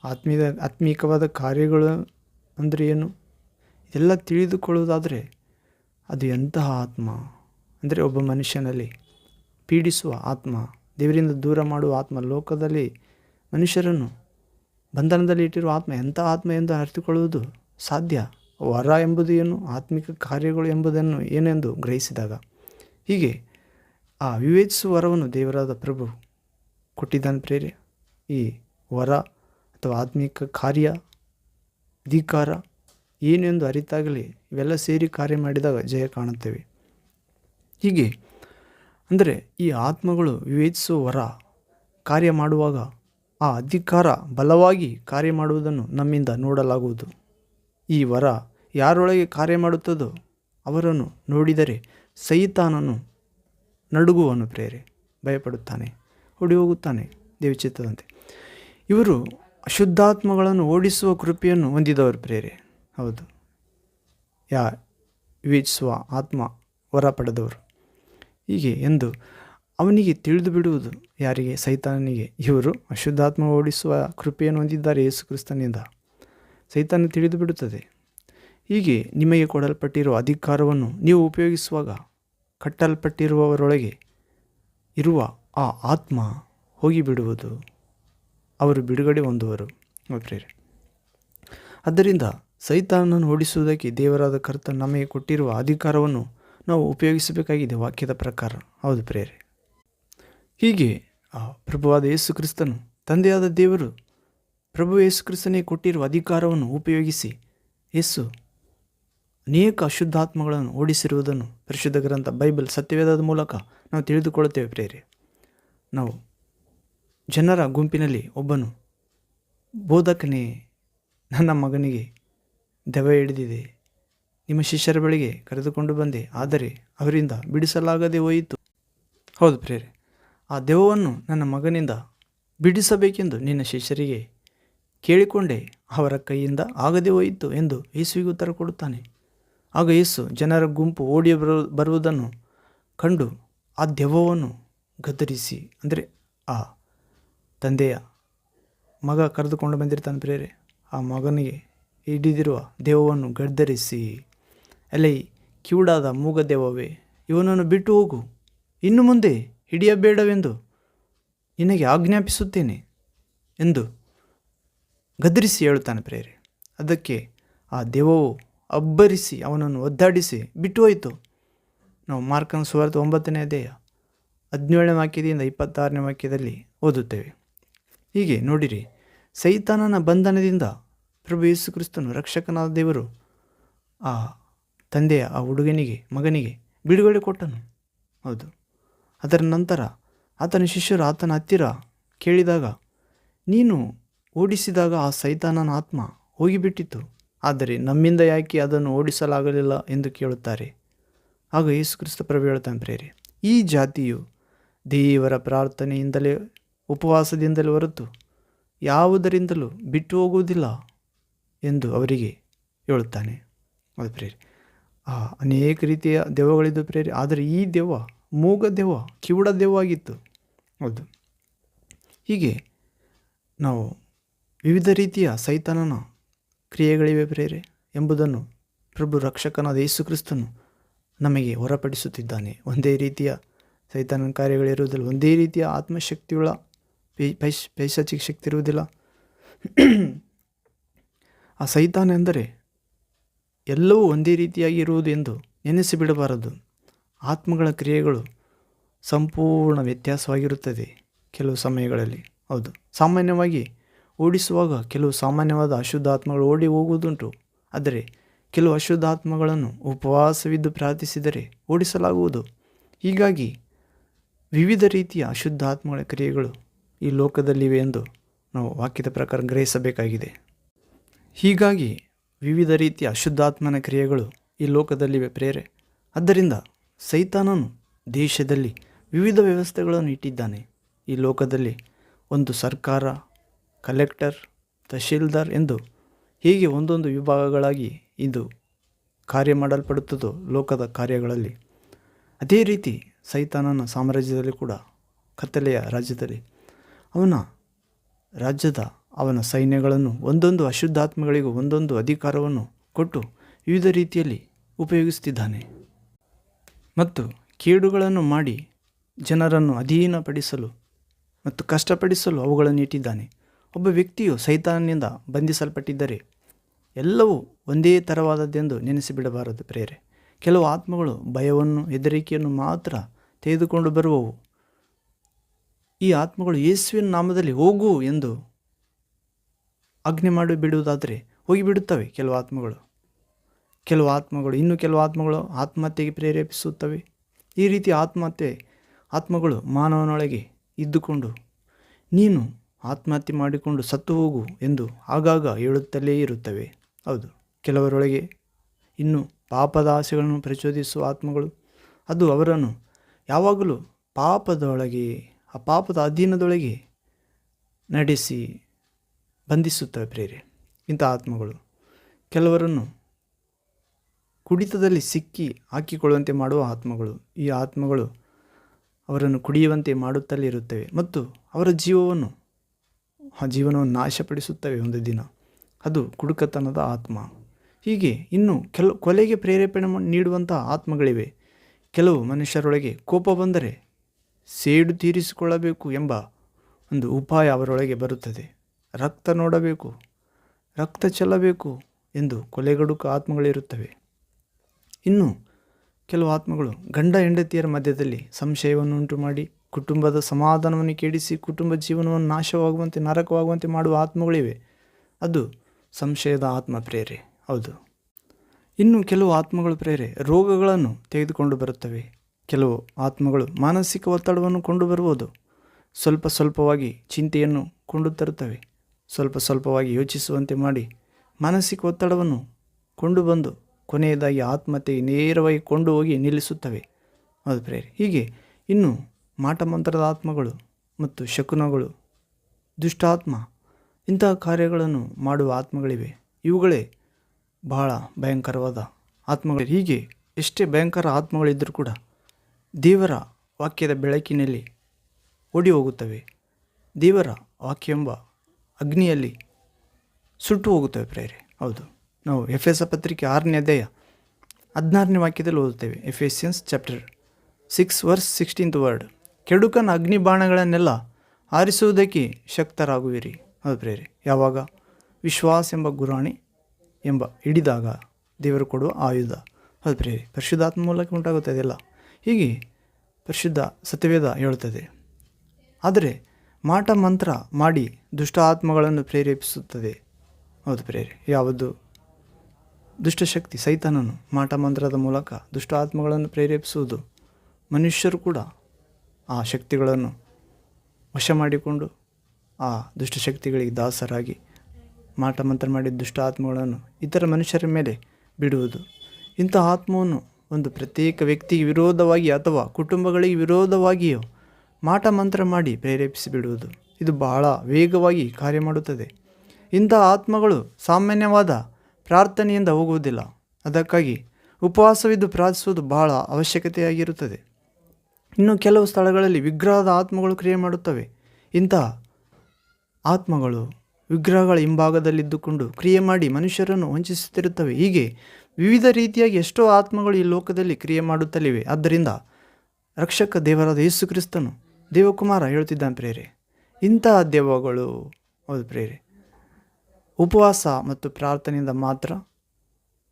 Speaker 1: ಆತ್ಮೀಯ, ಆತ್ಮೀಕವಾದ ಕಾರ್ಯಗಳು ಅಂದರೆ ಏನು? ಎಲ್ಲ ತಿಳಿದುಕೊಳ್ಳುವುದಾದರೆ ಅದು ಎಂತಹ ಆತ್ಮ? ಅಂದರೆ ಒಬ್ಬ ಮನುಷ್ಯನಲ್ಲಿ ಪೀಡಿಸುವ ಆತ್ಮ, ದೇವರಿಂದ ದೂರ ಮಾಡುವ ಆತ್ಮ, ಲೋಕದಲ್ಲಿ ಮನುಷ್ಯರನ್ನು ಬಂಧನದಲ್ಲಿ ಇಟ್ಟಿರುವ ಆತ್ಮ, ಎಂಥ ಆತ್ಮ ಎಂದು ಅರಿತುಕೊಳ್ಳುವುದು ಸಾಧ್ಯ? ವರ ಎಂಬುದು ಏನು? ಆತ್ಮಿಕ ಕಾರ್ಯಗಳು ಎಂಬುದನ್ನು ಏನೆಂದು ಗ್ರಹಿಸಿದಾಗ? ಹೀಗೆ ಆ ವಿವೇಚಿಸುವ ವರವನ್ನು ದೇವರಾದ ಪ್ರಭು ಕೊಟ್ಟಿದ್ದಾನೆ ಪ್ರೇರೆ. ಈ ವರ ಅಥವಾ ಆತ್ಮಿಕ ಕಾರ್ಯ ಅಧಿಕಾರ ಏನೆಂದು ಅರಿತಾಗಲಿ, ಇವೆಲ್ಲ ಸೇರಿ ಕಾರ್ಯ ಮಾಡಿದಾಗ ಜಯ ಕಾಣುತ್ತೇವೆ. ಹೀಗೆ, ಅಂದರೆ ಈ ಆತ್ಮಗಳು ವಿವೇಚಿಸುವ ವರ ಕಾರ್ಯ ಮಾಡುವಾಗ ಆ ಅಧಿಕಾರ ಬಲವಾಗಿ ಕಾರ್ಯ ಮಾಡುವುದನ್ನು ನಮ್ಮಿಂದ ನೋಡಲಾಗುವುದು. ಈ ವರ ಯಾರೊಳಗೆ ಕಾರ್ಯ ಮಾಡುತ್ತದೋ ಅವರನ್ನು ನೋಡಿದರೆ ಸೈತಾನನು ನಡುಗುವನು ಪ್ರೇರೆ. ಭಯಪಡುತ್ತಾನೆ ಓಡಿ ಹೋಗುತ್ತಾನೆ ದೇವಚಿತ್ತದಂತೆ. ಇವರು ಅಶುದ್ಧಾತ್ಮಗಳನ್ನು ಓಡಿಸುವ ಕೃಪೆಯನ್ನು ಹೊಂದಿದವರು ಪ್ರೇರೆ. ಹೌದು. ಯಾ ವಿವೇಚಿಸುವ ಆತ್ಮ ವರ ಪಡೆದವರು. ಹೀಗೆ ಎಂದು ಅವನಿಗೆ ತಿಳಿದು ಬಿಡುವುದು ಯಾರಿಗೆ? ಸೈತಾನನಿಗೆ. ಇವರು ಅಶುದ್ಧಾತ್ಮ ಓಡಿಸುವ ಕೃಪೆಯನ್ನು ಹೊಂದಿದ್ದಾರೆ ಯೇಸು ಕ್ರಿಸ್ತನಿಂದ. ಸೈತಾನ ತಿಳಿದು ಬಿಡುತ್ತದೆ. ಹೀಗೆ ನಿಮಗೆ ಕೊಡಲ್ಪಟ್ಟಿರುವ ಅಧಿಕಾರವನ್ನು ನೀವು ಉಪಯೋಗಿಸುವಾಗ ಕಟ್ಟಲ್ಪಟ್ಟಿರುವವರೊಳಗೆ ಇರುವ ಆ ಆತ್ಮ ಹೋಗಿಬಿಡುವುದು. ಅವರು ಬಿಡುಗಡೆ ಹೊಂದುವರು. ಪ್ರೇರೆ ಆದ್ದರಿಂದ ಸೈತಾನನ್ನು ಓಡಿಸುವುದಕ್ಕೆ ದೇವರಾದ ಕರ್ತ ನಮಗೆ ಕೊಟ್ಟಿರುವ ಅಧಿಕಾರವನ್ನು ನಾವು ಉಪಯೋಗಿಸಬೇಕಾಗಿದೆ ವಾಕ್ಯದ ಪ್ರಕಾರ. ಹೌದು ಪ್ರೇರೆ ಹೀಗೆ ಆ ಪ್ರಭುವಾದ ಯೇಸು ಕ್ರಿಸ್ತನು ತಂದೆಯಾದ ದೇವರು ಪ್ರಭು ಯೇಸು ಕ್ರಿಸ್ತನೇ ಕೊಟ್ಟಿರುವ ಅಧಿಕಾರವನ್ನು ಉಪಯೋಗಿಸಿ ಯೇಸು ಅನೇಕ ಅಶುದ್ಧಾತ್ಮಗಳನ್ನು ಓಡಿಸಿರುವುದನ್ನು ಪರಿಶುದ್ಧ ಗ್ರಂಥ, ಬೈಬಲ್, ಸತ್ಯವೇದದ ಮೂಲಕ ನಾವು ತಿಳಿದುಕೊಳ್ಳುತ್ತೇವೆ ಪ್ರೇರೆ ನಾವು ಜನರ ಗುಂಪಿನಲ್ಲಿ ಒಬ್ಬನು ಬೋಧಕನೇ, ನನ್ನ ಮಗನಿಗೆ ದೆವ ಹಿಡಿದಿದೆ. ನಿಮ್ಮ ಶಿಷ್ಯರ ಬಳಿಗೆ ಕರೆದುಕೊಂಡು ಬಂದೆ, ಆದರೆ ಅವರಿಂದ ಬಿಡಿಸಲಾಗದೆ ಹೋಯಿತು. ಹೌದು ಪ್ರೇರೆ ಆ ದೆವ್ವವನ್ನು ನನ್ನ ಮಗನಿಂದ ಬಿಡಿಸಬೇಕೆಂದು ನಿನ್ನ ಶಿಷ್ಯರಿಗೆ ಕೇಳಿಕೊಂಡೆ. ಅವರ ಕೈಯಿಂದ ಆಗದೆ ಹೋಯಿತು ಎಂದು ಯೇಸುವಿಗೆ ಉತ್ತರ ಕೊಡುತ್ತಾನೆ. ಆಗ ಯೇಸು ಜನರ ಗುಂಪು ಓಡಿ ಬರು, ಬರುವುದನ್ನು ಕಂಡು ಆ ದೆವ್ವವನ್ನು ಗದರಿಸಿ, ಅಂದರೆ ಆ ತಂದೆಯ ಮಗ ಕರೆದುಕೊಂಡು ಬಂದಿರ್ತಾನೆ ಪ್ರೇರೆ ಆ ಮಗನಿಗೆ ಹಿಡಿದಿರುವ ದೆವ್ವವನ್ನು ಗದ್ದರಿಸಿ ಅಲೆ ಕಿವುಡಾದ ಮೂಗ ದೆವ್ವವೇ, ಇವನನ್ನು ಬಿಟ್ಟು ಹೋಗು. ಇನ್ನು ಮುಂದೆ ಹಿಡಿಯಬೇಡವೆಂದು ನಿನಗೆ ಆಜ್ಞಾಪಿಸುತ್ತೇನೆ ಎಂದು ಗದರಿಸಿ ಹೇಳುತ್ತಾನೆ ಪ್ರೇರೆ. ಅದಕ್ಕೆ ಆ ದೇವವು ಅಬ್ಬರಿಸಿ ಅವನನ್ನು ಒದ್ದಾಡಿಸಿ ಬಿಟ್ಟು ಹೋಯಿತು. ನಾವು ಮಾರ್ಕನ ಸುವಾರ್ಥ ಒಂಬತ್ತನೇ ಅಧ್ಯಾಯ ಹದಿನೇಳನೇ ವಾಕ್ಯದಿಂದ ಇಪ್ಪತ್ತಾರನೇ ವಾಕ್ಯದಲ್ಲಿ ಓದುತ್ತೇವೆ. ಹೀಗೆ ನೋಡಿರಿ, ಸೈತಾನನ ಬಂಧನದಿಂದ ಪ್ರಭು ಯೇಸು ಕ್ರಿಸ್ತನು ರಕ್ಷಕನಾದ ದೇವರು ಆ ತಂದೆಯ, ಆ ಹುಡುಗನಿಗೆ, ಮಗನಿಗೆ ಬಿಡುಗಡೆ ಕೊಟ್ಟನು. ಹೌದು. ಅದರ ನಂತರ ಆತನ ಶಿಷ್ಯರು ಆತನ ಹತ್ತಿರ ಕೇಳಿದಾಗ, ನೀನು ಓಡಿಸಿದಾಗ ಆ ಸೈತಾನನ ಆತ್ಮ ಹೋಗಿಬಿಟ್ಟಿತು, ಆದರೆ ನಮ್ಮಿಂದ ಯಾಕೆ ಅದನ್ನು ಓಡಿಸಲಾಗಲಿಲ್ಲ ಎಂದು ಕೇಳುತ್ತಾರೆ. ಆಗ ಯೇಸು ಕ್ರಿಸ್ತ ಪ್ರಭು ಹೇಳ್ತಾನೆ ಪ್ರೇರಿ ಈ ಜಾತಿಯು ದೇವರ ಪ್ರಾರ್ಥನೆಯಿಂದಲೇ, ಉಪವಾಸದಿಂದಲೇ ಹೊರತು ಯಾವುದರಿಂದಲೂ ಬಿಟ್ಟು ಹೋಗುವುದಿಲ್ಲ ಎಂದು ಅವರಿಗೆ ಹೇಳುತ್ತಾನೆ. ಅದು ಪ್ರೇರಿ ಅನೇಕ ರೀತಿಯ ದೆವ್ವಗಳಿದ್ದು ಪ್ರೇರಿ ಆದರೆ ಈ ದೆವ್ವ ಮೂಗ ದೆವ್ವ ಕಿವುಡ ದೆವ್ವ ಆಗಿತ್ತು ಹೌದು. ಹೀಗೆ ನಾವು ವಿವಿಧ ರೀತಿಯ ಸೈತಾನನ ಕ್ರಿಯೆಗಳಿವೆ ಪ್ರೇರೆ ಎಂಬುದನ್ನು ಪ್ರಭು ರಕ್ಷಕನಾದ ಯೇಸು ಕ್ರಿಸ್ತನು ನಮಗೆ ಹೊರಪಡಿಸುತ್ತಿದ್ದಾನೆ. ಒಂದೇ ರೀತಿಯ ಸೈತಾನನ ಕಾರ್ಯಗಳಿರುವುದಿಲ್ಲ, ಒಂದೇ ರೀತಿಯ ಆತ್ಮಶಕ್ತಿಯುಳ್ಳ ಪೈಶ್ ಪೈಶಾಚಿಕ ಶಕ್ತಿ ಇರುವುದಿಲ್ಲ. ಆ ಸೈತಾನ ಎಂದರೆ ಎಲ್ಲವೂ ಒಂದೇ ರೀತಿಯಾಗಿ ಇರುವುದು ಎಂದು ನೆನೆಸಿಬಿಡಬಾರದು. ಆತ್ಮಗಳ ಕ್ರಿಯೆಗಳು ಸಂಪೂರ್ಣ ವ್ಯತ್ಯಾಸವಾಗಿರುತ್ತದೆ ಕೆಲವು ಸಮಯಗಳಲ್ಲಿ. ಹೌದು. ಸಾಮಾನ್ಯವಾಗಿ ಓಡಿಸುವಾಗ ಕೆಲವು ಸಾಮಾನ್ಯವಾದ ಅಶುದ್ಧ ಆತ್ಮಗಳು ಓಡಿ ಹೋಗುವುದುಂಟು. ಆದರೆ ಕೆಲವು ಅಶುದ್ಧ ಆತ್ಮಗಳನ್ನು ಉಪವಾಸವಿದ್ದು ಪ್ರಾರ್ಥಿಸಿದರೆ ಓಡಿಸಲಾಗುವುದು. ಹೀಗಾಗಿ ವಿವಿಧ ರೀತಿಯ ಅಶುದ್ಧ ಆತ್ಮಗಳ ಕ್ರಿಯೆಗಳು ಈ ಲೋಕದಲ್ಲಿವೆ ಎಂದು ನಾವು ವಾಕ್ಯದ ಪ್ರಕಾರ ಗ್ರಹಿಸಬೇಕಾಗಿದೆ. ಹೀಗಾಗಿ ವಿವಿಧ ರೀತಿಯ ಅಶುದ್ಧಾತ್ಮನ ಕ್ರಿಯೆಗಳು ಈ ಲೋಕದಲ್ಲಿವೆ ಪ್ರೇರೆ. ಆದ್ದರಿಂದ ಸೈತಾನನು ದೇಶದಲ್ಲಿ ವಿವಿಧ ವ್ಯವಸ್ಥೆಗಳನ್ನು ಇಟ್ಟಿದ್ದಾನೆ. ಈ ಲೋಕದಲ್ಲಿ ಒಂದು ಸರ್ಕಾರ, ಕಲೆಕ್ಟರ್, ತಹಶೀಲ್ದಾರ್ ಎಂದು ಹೀಗೆ ಒಂದೊಂದು ವಿಭಾಗಗಳಾಗಿ ಇದು ಕಾರ್ಯ ಮಾಡಲ್ಪಡುತ್ತದೋ ಲೋಕದ ಕಾರ್ಯಗಳಲ್ಲಿ. ಅದೇ ರೀತಿ ಸೈತಾನನ ಸಾಮ್ರಾಜ್ಯದಲ್ಲಿ ಕೂಡ, ಕತ್ತಲೆಯ ರಾಜ್ಯದಲ್ಲಿ ಅವನ ರಾಜ್ಯದ, ಅವನ ಸೈನ್ಯಗಳನ್ನು ಒಂದೊಂದು ಅಶುದ್ಧಾತ್ಮಗಳಿಗೂ ಒಂದೊಂದು ಅಧಿಕಾರವನ್ನು ಕೊಟ್ಟು ವಿವಿಧ ರೀತಿಯಲ್ಲಿ ಉಪಯೋಗಿಸುತ್ತಿದ್ದಾನೆ ಮತ್ತು ಕೇಡುಗಳನ್ನು ಮಾಡಿ ಜನರನ್ನು ಅಧೀನಪಡಿಸಲು ಮತ್ತು ಕಷ್ಟಪಡಿಸಲು ಅವುಗಳನ್ನು ಇಟ್ಟಿದ್ದಾನೆ ಒಬ್ಬ ವ್ಯಕ್ತಿಯು ಸೈತಾನನಿಂದ ಬಂಧಿಸಲ್ಪಟ್ಟಿದ್ದರೆ ಎಲ್ಲವೂ ಒಂದೇ ಥರವಾದದ್ದೆಂದು ನೆನೆಸಿಬಿಡಬಾರದು ಪ್ರೇರೆ ಕೆಲವು ಆತ್ಮಗಳು ಭಯವನ್ನು, ಹೆದರಿಕೆಯನ್ನು ಮಾತ್ರ ತೆಗೆದುಕೊಂಡು ಬರುವವು. ಈ ಆತ್ಮಗಳು ಯೇಸುವಿನ ನಾಮದಲ್ಲಿ ಹೋಗು ಎಂದು ಆಜ್ಞೆ ಮಾಡಿ ಬಿಡುವುದಾದರೆ ಹೋಗಿಬಿಡುತ್ತವೆ ಕೆಲವು ಆತ್ಮಗಳು. ಕೆಲವು ಆತ್ಮಗಳು, ಇನ್ನು ಕೆಲವು ಆತ್ಮಗಳು ಆತ್ಮಹತ್ಯೆಗೆ ಪ್ರೇರೇಪಿಸುತ್ತವೆ. ಈ ರೀತಿ ಆತ್ಮಹತ್ಯೆ, ಆತ್ಮಗಳು ಮಾನವನೊಳಗೆ ಇದ್ದುಕೊಂಡು, ನೀನು ಆತ್ಮಹತ್ಯೆ ಮಾಡಿಕೊಂಡು ಸತ್ತು ಹೋಗು ಎಂದು ಆಗಾಗ ಹೇಳುತ್ತಲೇ ಇರುತ್ತವೆ. ಹೌದು, ಕೆಲವರೊಳಗೆ ಇನ್ನು ಪಾಪದ ಆಸೆಗಳನ್ನು ಪ್ರಚೋದಿಸುವ ಆತ್ಮಗಳು, ಅದು ಅವರನ್ನು ಯಾವಾಗಲೂ ಪಾಪದೊಳಗೆ, ಆ ಪಾಪದ ಅಧೀನದೊಳಗೆ ನಡೆಸಿ ಬಂಧಿಸುತ್ತವೆ ಪ್ರೇರೆ. ಇಂಥ ಆತ್ಮಗಳು, ಕೆಲವರನ್ನು ಕುಡಿತದಲ್ಲಿ ಸಿಕ್ಕಿ ಹಾಕಿಕೊಳ್ಳುವಂತೆ ಮಾಡುವ ಆತ್ಮಗಳು. ಈ ಆತ್ಮಗಳು ಅವರನ್ನು ಕುಡಿಯುವಂತೆ ಮಾಡುತ್ತಲೇ ಇರುತ್ತವೆ ಮತ್ತು ಅವರ ಜೀವವನ್ನು, ಆ ಜೀವನವನ್ನು ನಾಶಪಡಿಸುತ್ತವೆ ಒಂದು ದಿನ. ಅದು ಕುಡುಕತನದ ಆತ್ಮ. ಹೀಗೆ ಇನ್ನು ಕೆಲವು ಕೊಲೆಗೆ ಪ್ರೇರೇಪಣೆ ನೀಡುವಂಥ ಆತ್ಮಗಳಿವೆ. ಕೆಲವು ಮನುಷ್ಯರೊಳಗೆ ಕೋಪ ಬಂದರೆ ಸೇಡು ತೀರಿಸಿಕೊಳ್ಳಬೇಕು ಎಂಬ ಒಂದು ಉಪಾಯ ಅವರೊಳಗೆ ಬರುತ್ತದೆ. ರಕ್ತ ನೋಡಬೇಕು, ರಕ್ತ ಚೆಲ್ಲಬೇಕು ಎಂದು ಕೊಲೆಗಡುಕ ಆತ್ಮಗಳಿರುತ್ತವೆ. ಇನ್ನು ಕೆಲವು ಆತ್ಮಗಳು ಗಂಡ ಹೆಂಡತಿಯರ ಮಧ್ಯದಲ್ಲಿ ಸಂಶಯವನ್ನು ಉಂಟು ಮಾಡಿ ಕುಟುಂಬದ ಸಮಾಧಾನವನ್ನು ಕೆಡಿಸಿ ಕುಟುಂಬ ಜೀವನವನ್ನು ನಾಶವಾಗುವಂತೆ, ನರಕವಾಗುವಂತೆ ಮಾಡುವ ಆತ್ಮಗಳಿವೆ. ಅದು ಸಂಶಯದ ಆತ್ಮ ಪ್ರೇರೆ. ಹೌದು. ಇನ್ನು ಕೆಲವು ಆತ್ಮಗಳು ಪ್ರೇರೆ, ರೋಗಗಳನ್ನು ತೆಗೆದುಕೊಂಡು ಬರುತ್ತವೆ. ಕೆಲವು ಆತ್ಮಗಳು ಮಾನಸಿಕ ಒತ್ತಡವನ್ನು ಕೊಂಡು ಬರುವುದು ಸ್ವಲ್ಪ ಸ್ವಲ್ಪವಾಗಿ ಚಿಂತೆಯನ್ನು ಕೊಂಡು ತರುತ್ತವೆ. ಸ್ವಲ್ಪ ಸ್ವಲ್ಪವಾಗಿ ಯೋಚಿಸುವಂತೆ ಮಾಡಿ ಮಾನಸಿಕ ಒತ್ತಡವನ್ನು ಕೊಂಡು ಬಂದು ಕೊನೆಯದಾಗಿ ಆತ್ಮಹತ್ಯೆಗೆ ನೇರವಾಗಿ ಕೊಂಡು ಹೋಗಿ ನಿಲ್ಲಿಸುತ್ತವೆ. ಅದು ಪ್ರೇರೆ ಹೀಗೆ ಇನ್ನು ಮಾಟಮಂತ್ರದ ಆತ್ಮಗಳು ಮತ್ತು ಶಕುನಗಳು, ದುಷ್ಟಾತ್ಮ, ಇಂತಹ ಕಾರ್ಯಗಳನ್ನು ಮಾಡುವ ಆತ್ಮಗಳಿವೆ. ಇವುಗಳೇ ಬಹಳ ಭಯಂಕರವಾದ ಆತ್ಮಗಳು. ಹೀಗೆ ಎಷ್ಟೇ ಭಯಂಕರ ಆತ್ಮಗಳಿದ್ದರೂ ಕೂಡ ದೇವರ ವಾಕ್ಯದ ಬೆಳಕಿನಲ್ಲಿ ಓಡಿ ಹೋಗುತ್ತವೆ ದೇವರ ವಾಕ್ಯ ಎಂಬ ಅಗ್ನಿಯಲ್ಲಿ ಸುಟ್ಟು ಹೋಗುತ್ತವೆ ಪ್ರೇರೆ ಹೌದು. ನಾವು ಎಫ್ ಎಸ್ ಪತ್ರಿಕೆ ಆರನೇ ಅಧ್ಯಾಯ ಹದಿನಾರನೇ ವಾಕ್ಯದಲ್ಲಿ ಓದುತ್ತೇವೆ. Ephesians chapter six verse sixteenth word ಕೆಡುಕನ ಅಗ್ನಿ ಬಾಣಗಳನ್ನೆಲ್ಲ ಆರಿಸುವುದಕ್ಕೆ ಶಕ್ತರಾಗುವಿರಿ. ಹೌದು ಪ್ರೇರಿ ಯಾವಾಗ? ವಿಶ್ವಾಸ ಎಂಬ ಗುರಾಣಿ ಎಂಬ ಹಿಡಿದಾಗ ದೇವರು ಕೊಡುವ ಆಯುಧ. ಹೌದು ಪ್ರೇರಿ ಪರಿಶುದ್ಧಾತ್ಮ ಮೂಲಕ ಉಂಟಾಗುತ್ತದೆ ಅದೆಲ್ಲ. ಹೀಗೆ ಪರಿಶುದ್ಧ ಸತ್ಯವೇದ ಹೇಳುತ್ತದೆ. ಆದರೆ ಮಾಟ ಮಂತ್ರ ಮಾಡಿ ದುಷ್ಟ ಆತ್ಮಗಳನ್ನು ಪ್ರೇರೇಪಿಸುತ್ತದೆ. ಹೌದು ಪ್ರೇರಿ ಯಾವುದು? ದುಷ್ಟಶಕ್ತಿ ಸೈತಾನನು ಮಾಟ ಮಂತ್ರದ ಮೂಲಕ ದುಷ್ಟ ಆತ್ಮಗಳನ್ನು ಪ್ರೇರೇಪಿಸುವುದು ಮನುಷ್ಯರು ಕೂಡ ಆ ಶಕ್ತಿಗಳನ್ನು ವಶ ಮಾಡಿಕೊಂಡು ಆ ದುಷ್ಟಶಕ್ತಿಗಳಿಗೆ ದಾಸರಾಗಿ ಮಾಟ ಮಂತ್ರ ಮಾಡಿದ ದುಷ್ಟ ಆತ್ಮಗಳನ್ನು ಇತರ ಮನುಷ್ಯರ ಮೇಲೆ ಬಿಡುವುದು. ಇಂಥ ಆತ್ಮವನ್ನು ಒಂದು ಪ್ರತ್ಯೇಕ ವ್ಯಕ್ತಿಗೆ ವಿರೋಧವಾಗಿ ಅಥವಾ ಕುಟುಂಬಗಳಿಗೆ ವಿರೋಧವಾಗಿಯೋ ಮಾಟ ಮಂತ್ರ ಮಾಡಿ ಪ್ರೇರೇಪಿಸಿ ಬಿಡುವುದು. ಇದು ಬಹಳ ವೇಗವಾಗಿ ಕಾರ್ಯ ಮಾಡುತ್ತದೆ. ಇಂಥ ಆತ್ಮಗಳು ಸಾಮಾನ್ಯವಾದ ಪ್ರಾರ್ಥನೆಯಿಂದ ಹೋಗುವುದಿಲ್ಲ. ಅದಕ್ಕಾಗಿ ಉಪವಾಸವಿದ್ದು ಪ್ರಾರ್ಥಿಸುವುದು ಬಹಳ ಅವಶ್ಯಕತೆಯಾಗಿರುತ್ತದೆ. ಇನ್ನು ಕೆಲವು ಸ್ಥಳಗಳಲ್ಲಿ ವಿಗ್ರಹದ ಆತ್ಮಗಳು ಕ್ರಿಯೆ ಮಾಡುತ್ತವೆ. ಇಂತಹ ಆತ್ಮಗಳು ವಿಗ್ರಹಗಳ ಹಿಂಭಾಗದಲ್ಲಿದ್ದುಕೊಂಡು ಕ್ರಿಯೆ ಮಾಡಿ ಮನುಷ್ಯರನ್ನು ವಂಚಿಸುತ್ತಿರುತ್ತವೆ. ಹೀಗೆ ವಿವಿಧ ರೀತಿಯಾಗಿ ಎಷ್ಟೋ ಆತ್ಮಗಳು ಈ ಲೋಕದಲ್ಲಿ ಕ್ರಿಯೆ ಮಾಡುತ್ತಲಿವೆ. ಆದ್ದರಿಂದ ರಕ್ಷಕ ದೇವರಾದ ಯೇಸು ಕ್ರಿಸ್ತನು ದೇವಕುಮಾರ ಹೇಳ್ತಿದ್ದಾನೆ ಪ್ರೇರೆ. ಇಂತಹ ದೇವಗಳು ಹೌದು ಪ್ರೇರೆ. ಉಪವಾಸ ಮತ್ತು ಪ್ರಾರ್ಥನೆಯಿಂದ ಮಾತ್ರ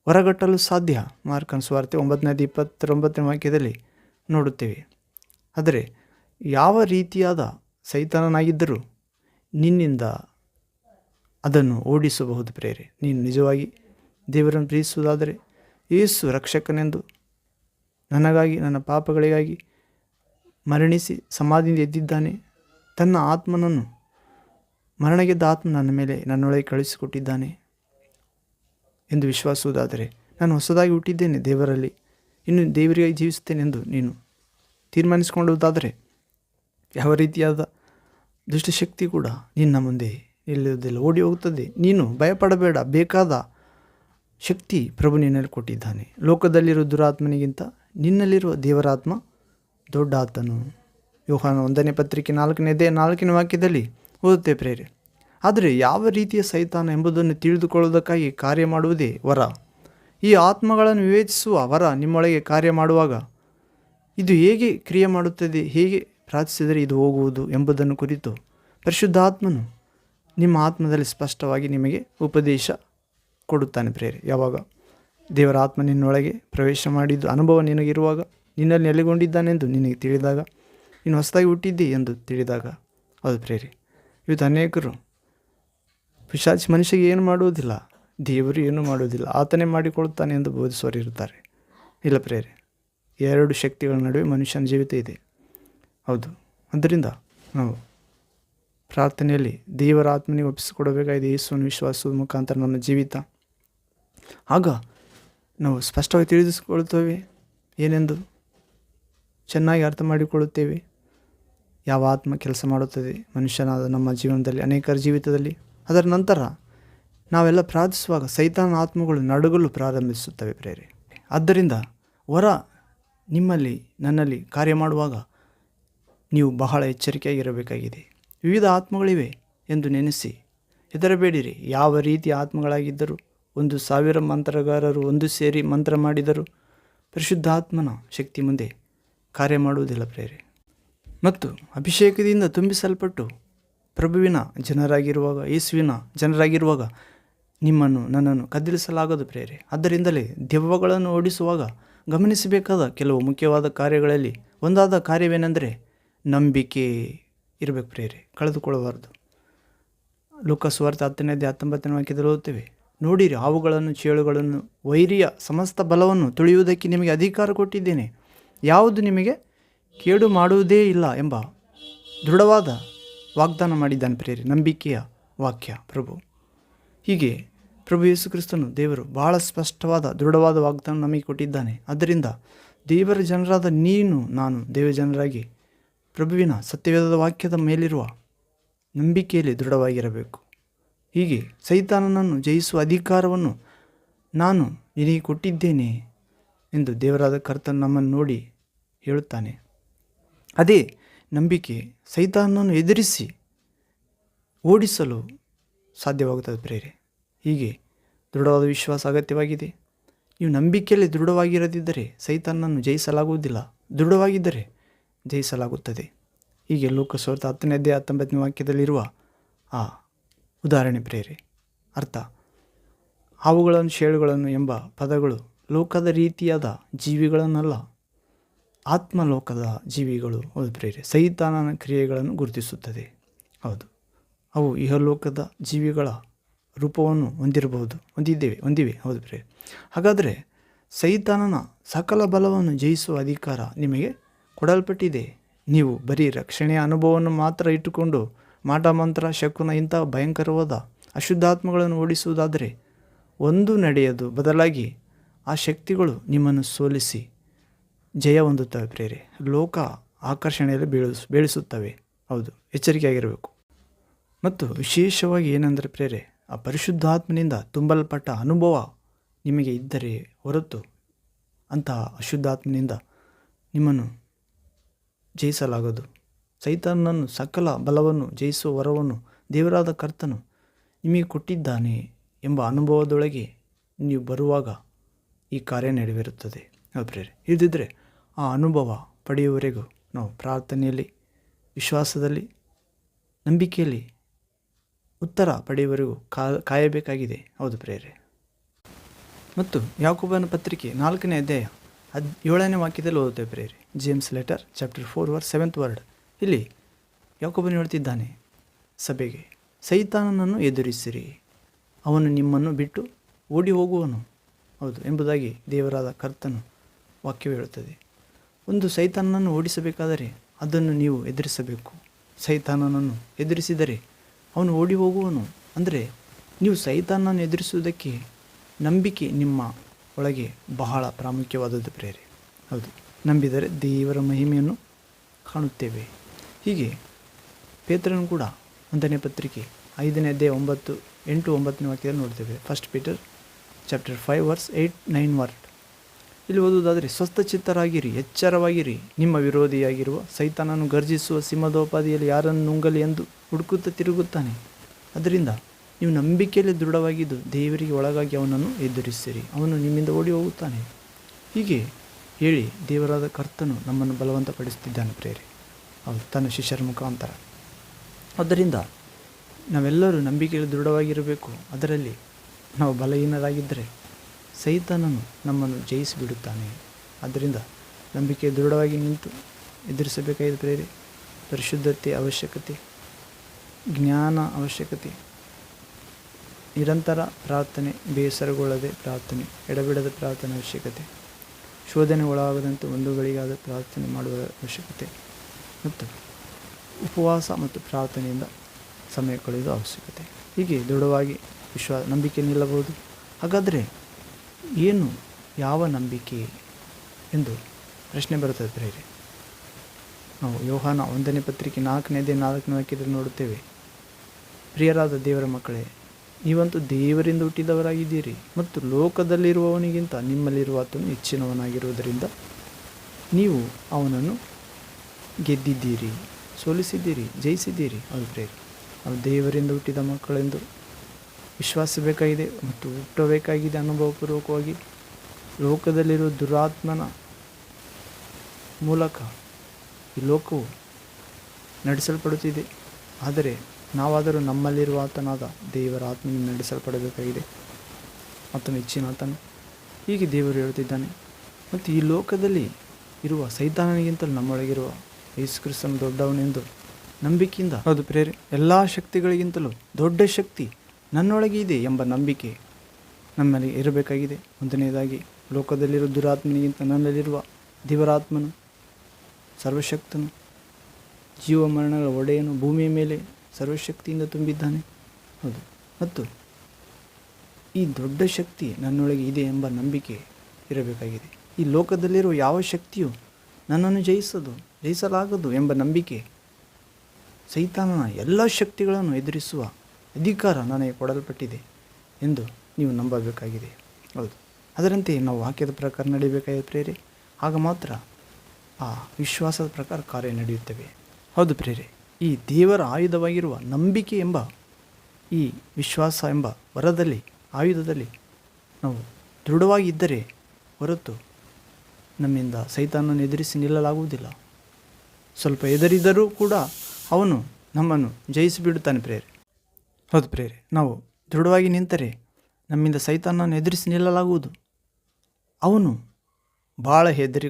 Speaker 1: ಹೊರಗಟ್ಟಲು ಸಾಧ್ಯ? ಮಾರ್ಕನ್ ಸ್ವಾರ್ತೆ ಒಂಬತ್ತನೇದು ಇಪ್ಪತ್ತೊಂಬತ್ತನೇ ವಾಕ್ಯದಲ್ಲಿ ನೋಡುತ್ತೇವೆ. ಆದರೆ ಯಾವ ರೀತಿಯಾದ ಸೈತಾನನಾಗಿದ್ದರೂ ನಿನ್ನಿಂದ ಅದನ್ನು ಓಡಿಸಬಹುದು ಪ್ರೇರೆ. ನೀನು ನಿಜವಾಗಿ ದೇವರನ್ನು ಪ್ರೀತಿಸುವುದಾದರೆ ಯೇಸು ರಕ್ಷಕನೆಂದು ನನಗಾಗಿ, ನನ್ನ ಪಾಪಗಳಿಗಾಗಿ ಮರಣಿಸಿ ಸಮಾಧಿಯಿಂದ ಎದ್ದಿದ್ದಾನೆ. ತನ್ನ ಆತ್ಮನನ್ನು ಮರಣಗೆದ್ದ ಆತ್ಮ ನನ್ನ ಮೇಲೆ ನನ್ನೊಳಗೆ ಕಳಿಸಿಕೊಟ್ಟಿದ್ದಾನೆ ಎಂದು ವಿಶ್ವಾಸುವುದಾದರೆ ನಾನು ಹೊಸದಾಗಿ ಹುಟ್ಟಿದ್ದೇನೆ ದೇವರಲ್ಲಿ. ಇನ್ನು ದೇವರಿಗಾಗಿ ಜೀವಿಸುತ್ತೇನೆ ಎಂದು ನೀನು ತೀರ್ಮಾನಿಸಿಕೊಳ್ಳುವುದಾದರೆ ಯಾವ ರೀತಿಯಾದ ದುಷ್ಟಶಕ್ತಿ ಕೂಡ ನಿನ್ನ ಮುಂದೆ ನಿಲ್ಲುವುದಿಲ್ಲ. ಓಡಿ ಹೋಗುತ್ತದೆ ನೀನು ಭಯಪಡಬೇಡ. ಬೇಕಾದ ಶಕ್ತಿ ಪ್ರಭು ನಿನ್ನಲ್ಲಿ ಕೊಟ್ಟಿದ್ದಾನೆ. ಲೋಕದಲ್ಲಿರುವ ದುರಾತ್ಮನಿಗಿಂತ ನಿನ್ನಲ್ಲಿರುವ ದೇವರಾತ್ಮ ದೊಡ್ಡ ಆತನು. ಯೋಹಾನ ಒಂದನೇ ಪತ್ರಿಕೆ ನಾಲ್ಕನೇದೇ ನಾಲ್ಕನೇ ವಾಕ್ಯದಲ್ಲಿ ಓದುತ್ತೆ ಪ್ರೇರೆ. ಆದರೆ ಯಾವ ರೀತಿಯ ಸೈತಾನ ಎಂಬುದನ್ನು ತಿಳಿದುಕೊಳ್ಳುವುದಕ್ಕಾಗಿ ಕಾರ್ಯ ಮಾಡುವುದೇ ವರ. ಈ ಆತ್ಮಗಳನ್ನು ವಿವೇಚಿಸುವ ವರ ನಿಮ್ಮೊಳಗೆ ಕಾರ್ಯ ಮಾಡುವಾಗ ಇದು ಹೇಗೆ ಕ್ರಿಯೆ ಮಾಡುತ್ತದೆ, ಹೇಗೆ ಪ್ರಾರ್ಥಿಸಿದರೆ ಇದು ಹೋಗುವುದು ಎಂಬುದನ್ನು ಕುರಿತು ಪರಿಶುದ್ಧಾತ್ಮನು ನಿಮ್ಮ ಆತ್ಮದಲ್ಲಿ ಸ್ಪಷ್ಟವಾಗಿ ನಿಮಗೆ ಉಪದೇಶ ಕೊಡುತ್ತಾನೆ ಪ್ರೇರೆ. ಯಾವಾಗ ದೇವರ ಆತ್ಮ ನಿನ್ನೊಳಗೆ ಪ್ರವೇಶ ಮಾಡಿದ್ದು, ಅನುಭವ ನಿನಗಿರುವಾಗ ನಿನ್ನಲ್ಲಿ ನೆಲೆಗೊಂಡಿದ್ದಾನೆಂದು ನಿನಗೆ ತಿಳಿದಾಗ, ನೀನು ಹೊಸದಾಗಿ ಹುಟ್ಟಿದ್ದಿ ಎಂದು ತಿಳಿದಾಗ ಅದು ಪ್ರೇರೆ. ಇವತ್ತು ಅನೇಕರು. ಪಿಶಾಚಿ ಮನುಷ್ಯಗೆ ಏನು ಮಾಡುವುದಿಲ್ಲ, ದೇವರು ಏನೂ ಮಾಡುವುದಿಲ್ಲ, ಆತನೇ ಮಾಡಿಕೊಳ್ಳುತ್ತಾನೆ ಎಂದು ಬೋಧಿಸುವರು ಇರುತ್ತಾರೆ. ಇಲ್ಲ ಪ್ರೇರೆ ಎರಡು ಶಕ್ತಿಗಳ ನಡುವೆ ಮನುಷ್ಯನ ಜೀವಿತ ಇದೆ. ಹೌದು ಅದರಿಂದ ನಾವು ಪ್ರಾರ್ಥನೆಯಲ್ಲಿ ದೇವರ ಆತ್ಮನಿಗೆ ಒಪ್ಪಿಸಿಕೊಡಬೇಕಾಗಿದೆ ಯೇಸುವನ್ನು ವಿಶ್ವಾಸದ ಮುಖಾಂತರ ನನ್ನ ಜೀವಿತ. ಆಗ ನಾವು ಸ್ಪಷ್ಟವಾಗಿ ತಿಳಿದುಕೊಳ್ಳುತ್ತೇವೆ, ಏನೆಂದು ಚೆನ್ನಾಗಿ ಅರ್ಥ ಮಾಡಿಕೊಳ್ಳುತ್ತೇವೆ. ಯಾವ ಆತ್ಮ ಕೆಲಸ ಮಾಡುತ್ತದೆ ಮನುಷ್ಯನಾದ ನಮ್ಮ ಜೀವನದಲ್ಲಿ, ಅನೇಕರ ಜೀವಿತದಲ್ಲಿ. ಅದರ ನಂತರ ನಾವೆಲ್ಲ ಪ್ರಾರ್ಥಿಸುವಾಗ ಸೈತಾನ ಆತ್ಮಗಳು ನಡುಗಲು ಪ್ರಾರಂಭಿಸುತ್ತವೆ ಪ್ರೇರೆ. ಆದ್ದರಿಂದ ವರ ನಿಮ್ಮಲ್ಲಿ, ನನ್ನಲ್ಲಿ ಕಾರ್ಯ ಮಾಡುವಾಗ ನೀವು ಬಹಳ ಎಚ್ಚರಿಕೆಯಾಗಿರಬೇಕಾಗಿದೆ. ವಿವಿಧ ಆತ್ಮಗಳಿವೆ ಎಂದು ನೆನೆಸಿ ಹೆದರಬೇಡಿರಿ. ಯಾವ ರೀತಿಯ ಆತ್ಮಗಳಾಗಿದ್ದರೂ, ಒಂದು ಸಾವಿರ ಮಂತ್ರಗಾರರು ಒಂದು ಸೇರಿ ಮಂತ್ರ ಮಾಡಿದರೂ, ಪರಿಶುದ್ಧಾತ್ಮನ ಶಕ್ತಿ ಮುಂದೆ ಕಾರ್ಯ ಮಾಡುವುದಿಲ್ಲ ಪ್ರೇರೆ. ಮತ್ತು ಅಭಿಷೇಕದಿಂದ ತುಂಬಿಸಲ್ಪಟ್ಟು ಪ್ರಭುವಿನ ಜನರಾಗಿರುವಾಗ, ಯೇಸುವಿನ ಜನರಾಗಿರುವಾಗ ನಿಮ್ಮನ್ನು, ನನ್ನನ್ನು ಕದ್ದಿರಿಸಲಾಗದು ಪ್ರೇರೆ ಆದ್ದರಿಂದಲೇ ದೆವ್ವಗಳನ್ನು ಓಡಿಸುವಾಗ ಗಮನಿಸಬೇಕಾದ ಕೆಲವು ಮುಖ್ಯವಾದ ಕಾರ್ಯಗಳಲ್ಲಿ ಒಂದಾದ ಕಾರ್ಯವೇನೆಂದರೆ ನಂಬಿಕೆ ಇರಬೇಕು ಪ್ರೇರೆ ಕಳೆದುಕೊಳ್ಳಬಾರ್ದು. ಲೋಕಸ್ವಾರ್ಥ ಹತ್ತನೇ ಹತ್ತೊಂಬತ್ತನೇ ವಾಕ್ಯದಲ್ಲಿ ಓದುತ್ತೇವೆ, ನೋಡಿರಿ, ಹಾವುಗಳನ್ನು, ಚೇಳುಗಳನ್ನು, ವೈರಿಯ ಸಮಸ್ತ ಬಲವನ್ನು ತುಳಿಯುವುದಕ್ಕೆ ನಿಮಗೆ ಅಧಿಕಾರ ಕೊಟ್ಟಿದ್ದೇನೆ. ಯಾವುದು ನಿಮಗೆ? ಕೇಡು ಮಾಡುವುದೇ ಇಲ್ಲ ಎಂಬ ದೃಢವಾದ ವಾಗ್ದಾನ ಮಾಡಿದ್ದಾನೆ ಪ್ರೇರಿ ನಂಬಿಕೆಯ ವಾಕ್ಯ ಪ್ರಭು. ಹೀಗೆ ಪ್ರಭು ಯೇಸು ಕ್ರಿಸ್ತನು ದೇವರು ಬಹಳ ಸ್ಪಷ್ಟವಾದ ದೃಢವಾದ ವಾಗ್ದಾನ ನಮಗೆ ಕೊಟ್ಟಿದ್ದಾನೆ. ಆದ್ದರಿಂದ ದೇವರ ಜನರಾದ ನೀನು, ನಾನು ದೇವ ಜನರಾಗಿ ಪ್ರಭುವಿನ ಸತ್ಯವೇದದ ವಾಕ್ಯದ ಮೇಲಿರುವ ನಂಬಿಕೆಯಲ್ಲಿ ದೃಢವಾಗಿರಬೇಕು. ಹೀಗೆ ಸೈತಾನನನ್ನು ಜಯಿಸುವ ಅಧಿಕಾರವನ್ನು ನಾನು ನಿನಗೆ ಕೊಟ್ಟಿದ್ದೇನೆ ಎಂದು ದೇವರಾದ ಕರ್ತನ ನಮ್ಮನ್ನು ನೋಡಿ ಹೇಳುತ್ತಾನೆ. ಅದೇ ನಂಬಿಕೆ ಸೈತಾನನ್ನು ಎದುರಿಸಿ ಓಡಿಸಲು ಸಾಧ್ಯವಾಗುತ್ತದೆ ಪ್ರೇರೆ. ಹೀಗೆ ದೃಢವಾದ ವಿಶ್ವಾಸ ಅಗತ್ಯವಾಗಿದೆ. ನೀವು ನಂಬಿಕೆಯಲ್ಲಿ ದೃಢವಾಗಿರದಿದ್ದರೆ ಸೈತಾನನ್ನು ಜಯಿಸಲಾಗುವುದಿಲ್ಲ. ದೃಢವಾಗಿದ್ದರೆ ಜಯಿಸಲಾಗುತ್ತದೆ. ಹೀಗೆ ಲೋಕಸೋರ್ತ ಹತ್ತನೇ ಅಧ್ಯಾಯ ಹತ್ತೊಂಬತ್ತನೇ ವಾಕ್ಯದಲ್ಲಿರುವ ಆ ಉದಾಹರಣೆ ಪ್ರೇರೆ. ಅರ್ಥ, ಹಾವುಗಳನ್ನು, ಶೇಳುಗಳನ್ನು ಎಂಬ ಪದಗಳು ಲೋಕದ ರೀತಿಯಾದ ಜೀವಿಗಳನ್ನಲ್ಲ ಆತ್ಮಲೋಕದ ಜೀವಿಗಳು ಹೌದು ಪ್ರೇರೆ ಸೈತಾನನ ಕ್ರಿಯೆಗಳನ್ನು ಗುರುತಿಸುತ್ತದೆ. ಹೌದು. ಅವು ಇಹಲೋಕದ ಜೀವಿಗಳ ರೂಪವನ್ನು ಹೊಂದಿರಬಹುದು, ಹೊಂದಿದ್ದೇವೆ, ಹೊಂದಿವೆ, ಹೌದು ಪ್ರೇರೆ ಹಾಗಾದರೆ ಸೈತಾನನ ಸಕಲ ಬಲವನ್ನು ಜಯಿಸುವ ಅಧಿಕಾರ ನಿಮಗೆ ಕೊಡಲ್ಪಟ್ಟಿದೆ. ನೀವು ಬರೀ ರಕ್ಷಣೆಯ ಅನುಭವವನ್ನು ಮಾತ್ರ ಇಟ್ಟುಕೊಂಡು ಮಾಟ ಮಂತ್ರ ಶಕುನ ಇಂತಹ ಭಯಂಕರವಾದ ಅಶುದ್ಧಾತ್ಮಗಳನ್ನು ಓಡಿಸುವುದಾದರೆ ಒಂದು ನಡೆಯದು ಬದಲಾಗಿ ಆ ಶಕ್ತಿಗಳು ನಿಮ್ಮನ್ನು ಸೋಲಿಸಿ ಜಯ ಹೊಂದುತ್ತವೆ ಪ್ರೇರೆ ಲೋಕ ಆಕರ್ಷಣೆಯಲ್ಲಿ ಬೀಳಿಸ್, ಬೀಳಿಸುತ್ತವೆ. ಹೌದು, ಎಚ್ಚರಿಕೆಯಾಗಿರಬೇಕು. ಮತ್ತು ವಿಶೇಷವಾಗಿ ಏನೆಂದರೆ ಪ್ರೇರೆ ಆ ಪರಿಶುದ್ಧಾತ್ಮನಿಂದ ತುಂಬಲ್ಪಟ್ಟ ಅನುಭವ ನಿಮಗೆ ಇದ್ದರೆ ಹೊರತು ಅಂತಹ ಅಶುದ್ಧಾತ್ಮನಿಂದ ನಿಮ್ಮನ್ನು ಜಯಿಸಲಾಗದು. ಸೈತಾನನನ್ನು ಸಕಲ ಬಲವನ್ನು ಜಯಿಸುವ ವರವನ್ನು ದೇವರಾದ ಕರ್ತನು ನಿಮಗೆ ಕೊಟ್ಟಿದ್ದಾನೆ ಎಂಬ ಅನುಭವದೊಳಗೆ ನೀವು ಬರುವಾಗ ಈ ಕಾರ್ಯ ನೆರವೇರುತ್ತದೆ. ಪ್ರೇರೆ ಇಲ್ಲದಿದ್ದರೆ ಆ ಅನುಭವ ಪಡೆಯುವವರೆಗೂ ನಾವು ಪ್ರಾರ್ಥನೆಯಲ್ಲಿ, ವಿಶ್ವಾಸದಲ್ಲಿ, ನಂಬಿಕೆಯಲ್ಲಿ ಉತ್ತರ ಪಡೆಯುವವರೆಗೂ ಕಾಯಬೇಕಾಗಿದೆ. ಹೌದು ಪ್ರೇರೆ ಮತ್ತು ಯಾಕೋಬನ ಪತ್ರಿಕೆ ನಾಲ್ಕನೇ ಅಧ್ಯಾಯ ಹದ್, ಏಳನೇ ವಾಕ್ಯದಲ್ಲಿ ಓದುತ್ತೇವೆ ಪ್ರೇರೆ James letter chapter four verse seventh word ಇಲ್ಲಿ ಯಾಕೋಬನು ಹೇಳ್ತಿದ್ದಾನೆ, ಸಭೆಗೆ, ಸೈತಾನನನ್ನು ಎದುರಿಸಿರಿ. ಅವನು ನಿಮ್ಮನ್ನು ಬಿಟ್ಟು ಓಡಿ ಹೋಗುವನು ಹೌದು, ಎಂಬುದಾಗಿ ದೇವರಾದ ಕರ್ತನು ವಾಕ್ಯವು ಹೇಳುತ್ತದೆ. ಒಂದು ಸೈತಾನನನ್ನು ಓಡಿಸಬೇಕಾದರೆ ಅದನ್ನು ನೀವು ಎದುರಿಸಬೇಕು. ಸೈತಾನನನ್ನು ಎದುರಿಸಿದರೆ ಅವನು ಓಡಿ ಹೋಗುವನು. ಅಂದರೆ ನೀವು ಸೈತಾನನ್ನು ಎದುರಿಸುವುದಕ್ಕೆ ನಂಬಿಕೆ ನಿಮ್ಮ ಒಳಗೆ ಬಹಳ ಪ್ರಾಮುಖ್ಯವಾದದ್ದು ಪ್ರೇರೆ. ಹೌದು. ನಂಬಿದರೆ ದೇವರ ಮಹಿಮೆಯನ್ನು ಕಾಣುತ್ತೇವೆ. ಹೀಗೆ ಪೇತ್ರನು ಕೂಡ ಒಂದನೇ ಪತ್ರಿಕೆ ಐದನೇ ಅಧ್ಯಾಯ ಒಂಬತ್ತು ಎಂಟು ಒಂಬತ್ತನೇ ವಾಕ್ಯದಲ್ಲಿ ನೋಡ್ತೇವೆ. First Peter chapter five verse eight nine word ಇಲ್ಲಿ ಓದುವುದಾದರೆ ಸ್ವಸ್ಥ ಚಿತ್ತರಾಗಿರಿ, ಎಚ್ಚರವಾಗಿರಿ. ನಿಮ್ಮ ವಿರೋಧಿಯಾಗಿರುವ ಸೈತಾನನು ಗರ್ಜಿಸುವ ಸಿಂಹದೋಪಾದಿಯಲ್ಲಿ ಯಾರನ್ನು ನುಂಗಲಿ ಎಂದು ಹುಡುಕುತ್ತಾ ತಿರುಗುತ್ತಾನೆ. ಅದರಿಂದ ನೀವು ನಂಬಿಕೆಯಲ್ಲಿ ದೃಢವಾಗಿದ್ದು ದೇವರಿಗೆ ಒಳಗಾಗಿ ಅವನನ್ನು ಎದುರಿಸಿರಿ. ಅವನು ನಿಮ್ಮಿಂದ ಓಡಿ ಹೋಗುತ್ತಾನೆ. ಹೀಗೆ ಹೇಳಿ ದೇವರಾದ ಕರ್ತನು ನಮ್ಮನ್ನು ಬಲವಂತಪಡಿಸುತ್ತಿದ್ದಾನೆ ಪ್ರೇರಿ. ಅವನು ತನ್ನ ಶಿಷ್ಯರ ಮುಖಾಂತರ. ಆದ್ದರಿಂದ ನಾವೆಲ್ಲರೂ ನಂಬಿಕೆಯಲ್ಲಿ ದೃಢವಾಗಿರಬೇಕು. ಅದರಲ್ಲಿ ನಾವು ಬಲಹೀನರಾಗಿದ್ದರೆ ಸೈತಾನನು ನಮ್ಮನ್ನು ಜಯಿಸಿಬಿಡುತ್ತಾನೆ. ಆದ್ದರಿಂದ ನಂಬಿಕೆ ದೃಢವಾಗಿ ನಿಂತು ಎದುರಿಸಬೇಕಾದ ಪ್ರೇರೆ ಪರಿಶುದ್ಧತೆ ಅವಶ್ಯಕತೆ, ಜ್ಞಾನ ಅವಶ್ಯಕತೆ, ನಿರಂತರ ಪ್ರಾರ್ಥನೆ, ಬೇಸರಗೊಳ್ಳದೆ ಪ್ರಾರ್ಥನೆ, ಎಡಬಿಡದ ಪ್ರಾರ್ಥನೆ ಅವಶ್ಯಕತೆ, ಶೋಧನೆ ಒಳಗಾಗದಂತೆ ಒಂದು ಗಳಿಗಾದ ಪ್ರಾರ್ಥನೆ ಮಾಡುವ ಅವಶ್ಯಕತೆ ಮತ್ತು ಉಪವಾಸ ಮತ್ತು ಪ್ರಾರ್ಥನೆಯಿಂದ ಸಮಯ ಕಳೆಯುವ ಅವಶ್ಯಕತೆ. ಹೀಗೆ ದೃಢವಾಗಿ ವಿಶ್ವ ನಂಬಿಕೆ ನಿಲ್ಲಬಹುದು. ಹಾಗಾದರೆ ಏನು ಯಾವ ನಂಬಿಕೆ ಎಂದು ಪ್ರಶ್ನೆ ಬರುತ್ತದೆ ಪ್ರೇರೆ ನಾವು ಯೋಹಾನ ಒಂದನೇ ಪತ್ರಿಕೆ ನಾಲ್ಕನೇದೇ ನಾಲ್ಕನೇ ವಾಕ್ಯದಲ್ಲಿ ನೋಡುತ್ತೇವೆ. ಪ್ರಿಯರಾದ ದೇವರ ಮಕ್ಕಳೇ, ನೀವಂತೂ ದೇವರಿಂದ ಹುಟ್ಟಿದವರಾಗಿದ್ದೀರಿ ಮತ್ತು ಲೋಕದಲ್ಲಿರುವವನಿಗಿಂತ ನಿಮ್ಮಲ್ಲಿರುವ ಆತನು ಹೆಚ್ಚಿನವನಾಗಿರುವುದರಿಂದ ನೀವು ಅವನನ್ನು ಗೆದ್ದಿದ್ದೀರಿ, ಸೋಲಿಸಿದ್ದೀರಿ, ಜಯಿಸಿದ್ದೀರಿ ಅದು ಪ್ರೇರಿ ನಾವು ದೇವರಿಂದ ಹುಟ್ಟಿದ ಮಕ್ಕಳೆಂದು ವಿಶ್ವಾಸಬೇಕಾಗಿದೆ ಮತ್ತು ಹುಟ್ಟಬೇಕಾಗಿದೆ ಅನುಭವಪೂರ್ವಕವಾಗಿ. ಲೋಕದಲ್ಲಿರುವ ದುರಾತ್ಮನ ಮೂಲಕ ಈ ಲೋಕವು ನಡೆಸಲ್ಪಡುತ್ತಿದೆ. ಆದರೆ ನಾವಾದರೂ ನಮ್ಮಲ್ಲಿರುವ ಆತನಾದ ದೇವರ ಆತ್ಮನಿಂದ ನಡೆಸಲ್ಪಡಬೇಕಾಗಿದೆ. ಮತ್ತು ಹೆಚ್ಚಿನ ಆತನು ಹೀಗೆ ದೇವರು ಹೇಳುತ್ತಿದ್ದಾನೆ. ಮತ್ತು ಈ ಲೋಕದಲ್ಲಿ ಇರುವ ಸೈತಾನನಿಗಿಂತಲೂ ನಮ್ಮೊಳಗಿರುವ ಯೇಸು ಕ್ರಿಸ್ತನು ದೊಡ್ಡವನೆಂದು ನಂಬಿಕೆಯಿಂದ. ಅದು ಪ್ರೇರೆ ಎಲ್ಲ ಶಕ್ತಿಗಳಿಗಿಂತಲೂ ದೊಡ್ಡ ಶಕ್ತಿ ನನ್ನೊಳಗೆ ಇದೆ ಎಂಬ ನಂಬಿಕೆ ನಮ್ಮಲ್ಲಿ ಇರಬೇಕಾಗಿದೆ. ಒಂದನೇದಾಗಿ ಲೋಕದಲ್ಲಿರುವ ದುರಾತ್ಮನಿಗಿಂತ ನನ್ನಲ್ಲಿರುವ ದಿವರಾತ್ಮನು, ಸರ್ವಶಕ್ತನು ಜೀವ ಮರಣಗಳ ಒಡೆಯನು ಭೂಮಿಯ ಮೇಲೆ ಸರ್ವಶಕ್ತಿಯಿಂದ ತುಂಬಿದ್ದಾನೆ. ಹೌದು. ಮತ್ತು ಈ ದೊಡ್ಡ ಶಕ್ತಿ ನನ್ನೊಳಗೆ ಇದೆ ಎಂಬ ನಂಬಿಕೆ ಇರಬೇಕಾಗಿದೆ. ಈ ಲೋಕದಲ್ಲಿರುವ ಯಾವ ಶಕ್ತಿಯು ನನ್ನನ್ನು ಜಯಿಸದು, ಜಯಿಸಲಾಗದು ಎಂಬ ನಂಬಿಕೆ ಸೈತಾನನ ಎಲ್ಲ ಶಕ್ತಿಗಳನ್ನು ಎದುರಿಸುವ ಅಧಿಕಾರ ನನಗೆ ಕೊಡಲ್ಪಟ್ಟಿದೆ ಎಂದು ನೀವು ನಂಬಬೇಕಾಗಿದೆ. ಹೌದು. ಅದರಂತೆ ನಾವು ವಾಕ್ಯದ ಪ್ರಕಾರ ನಡೀಬೇಕಾಗಿದೆ ಪ್ರೇರೆ. ಆಗ ಮಾತ್ರ ಆ ವಿಶ್ವಾಸದ ಪ್ರಕಾರ ಕಾರ್ಯ ನಡೆಯುತ್ತವೆ. ಹೌದು ಪ್ರೇರೆ. ಈ ದೇವರ ಆಯುಧವಾಗಿರುವ ನಂಬಿಕೆ ಎಂಬ ಈ ವಿಶ್ವಾಸ ಎಂಬ ವರದಲ್ಲಿ, ಆಯುಧದಲ್ಲಿ ನಾವು ದೃಢವಾಗಿದ್ದರೆ ಹೊರತು ನಮ್ಮಿಂದ ಸೈತಾನನ್ನು ಎದುರಿಸಿ ನಿಲ್ಲಲಾಗುವುದಿಲ್ಲ. ಸ್ವಲ್ಪ ಎದುರಿದರೂ ಕೂಡ ಅವನು ನಮ್ಮನ್ನು ಜಯಿಸಿಬಿಡುತ್ತಾನೆ ಪ್ರೇರೆ. ಹೌದು ಪ್ರೇರೆ ನಾವು ದೃಢವಾಗಿ ನಿಂತರೆ ನಮ್ಮಿಂದ ಸೈತಾನನ್ನು ಎದುರಿಸಿ ನಿಲ್ಲಲಾಗುವುದು. ಅವನು ಭಾಳ ಹೆದರಿ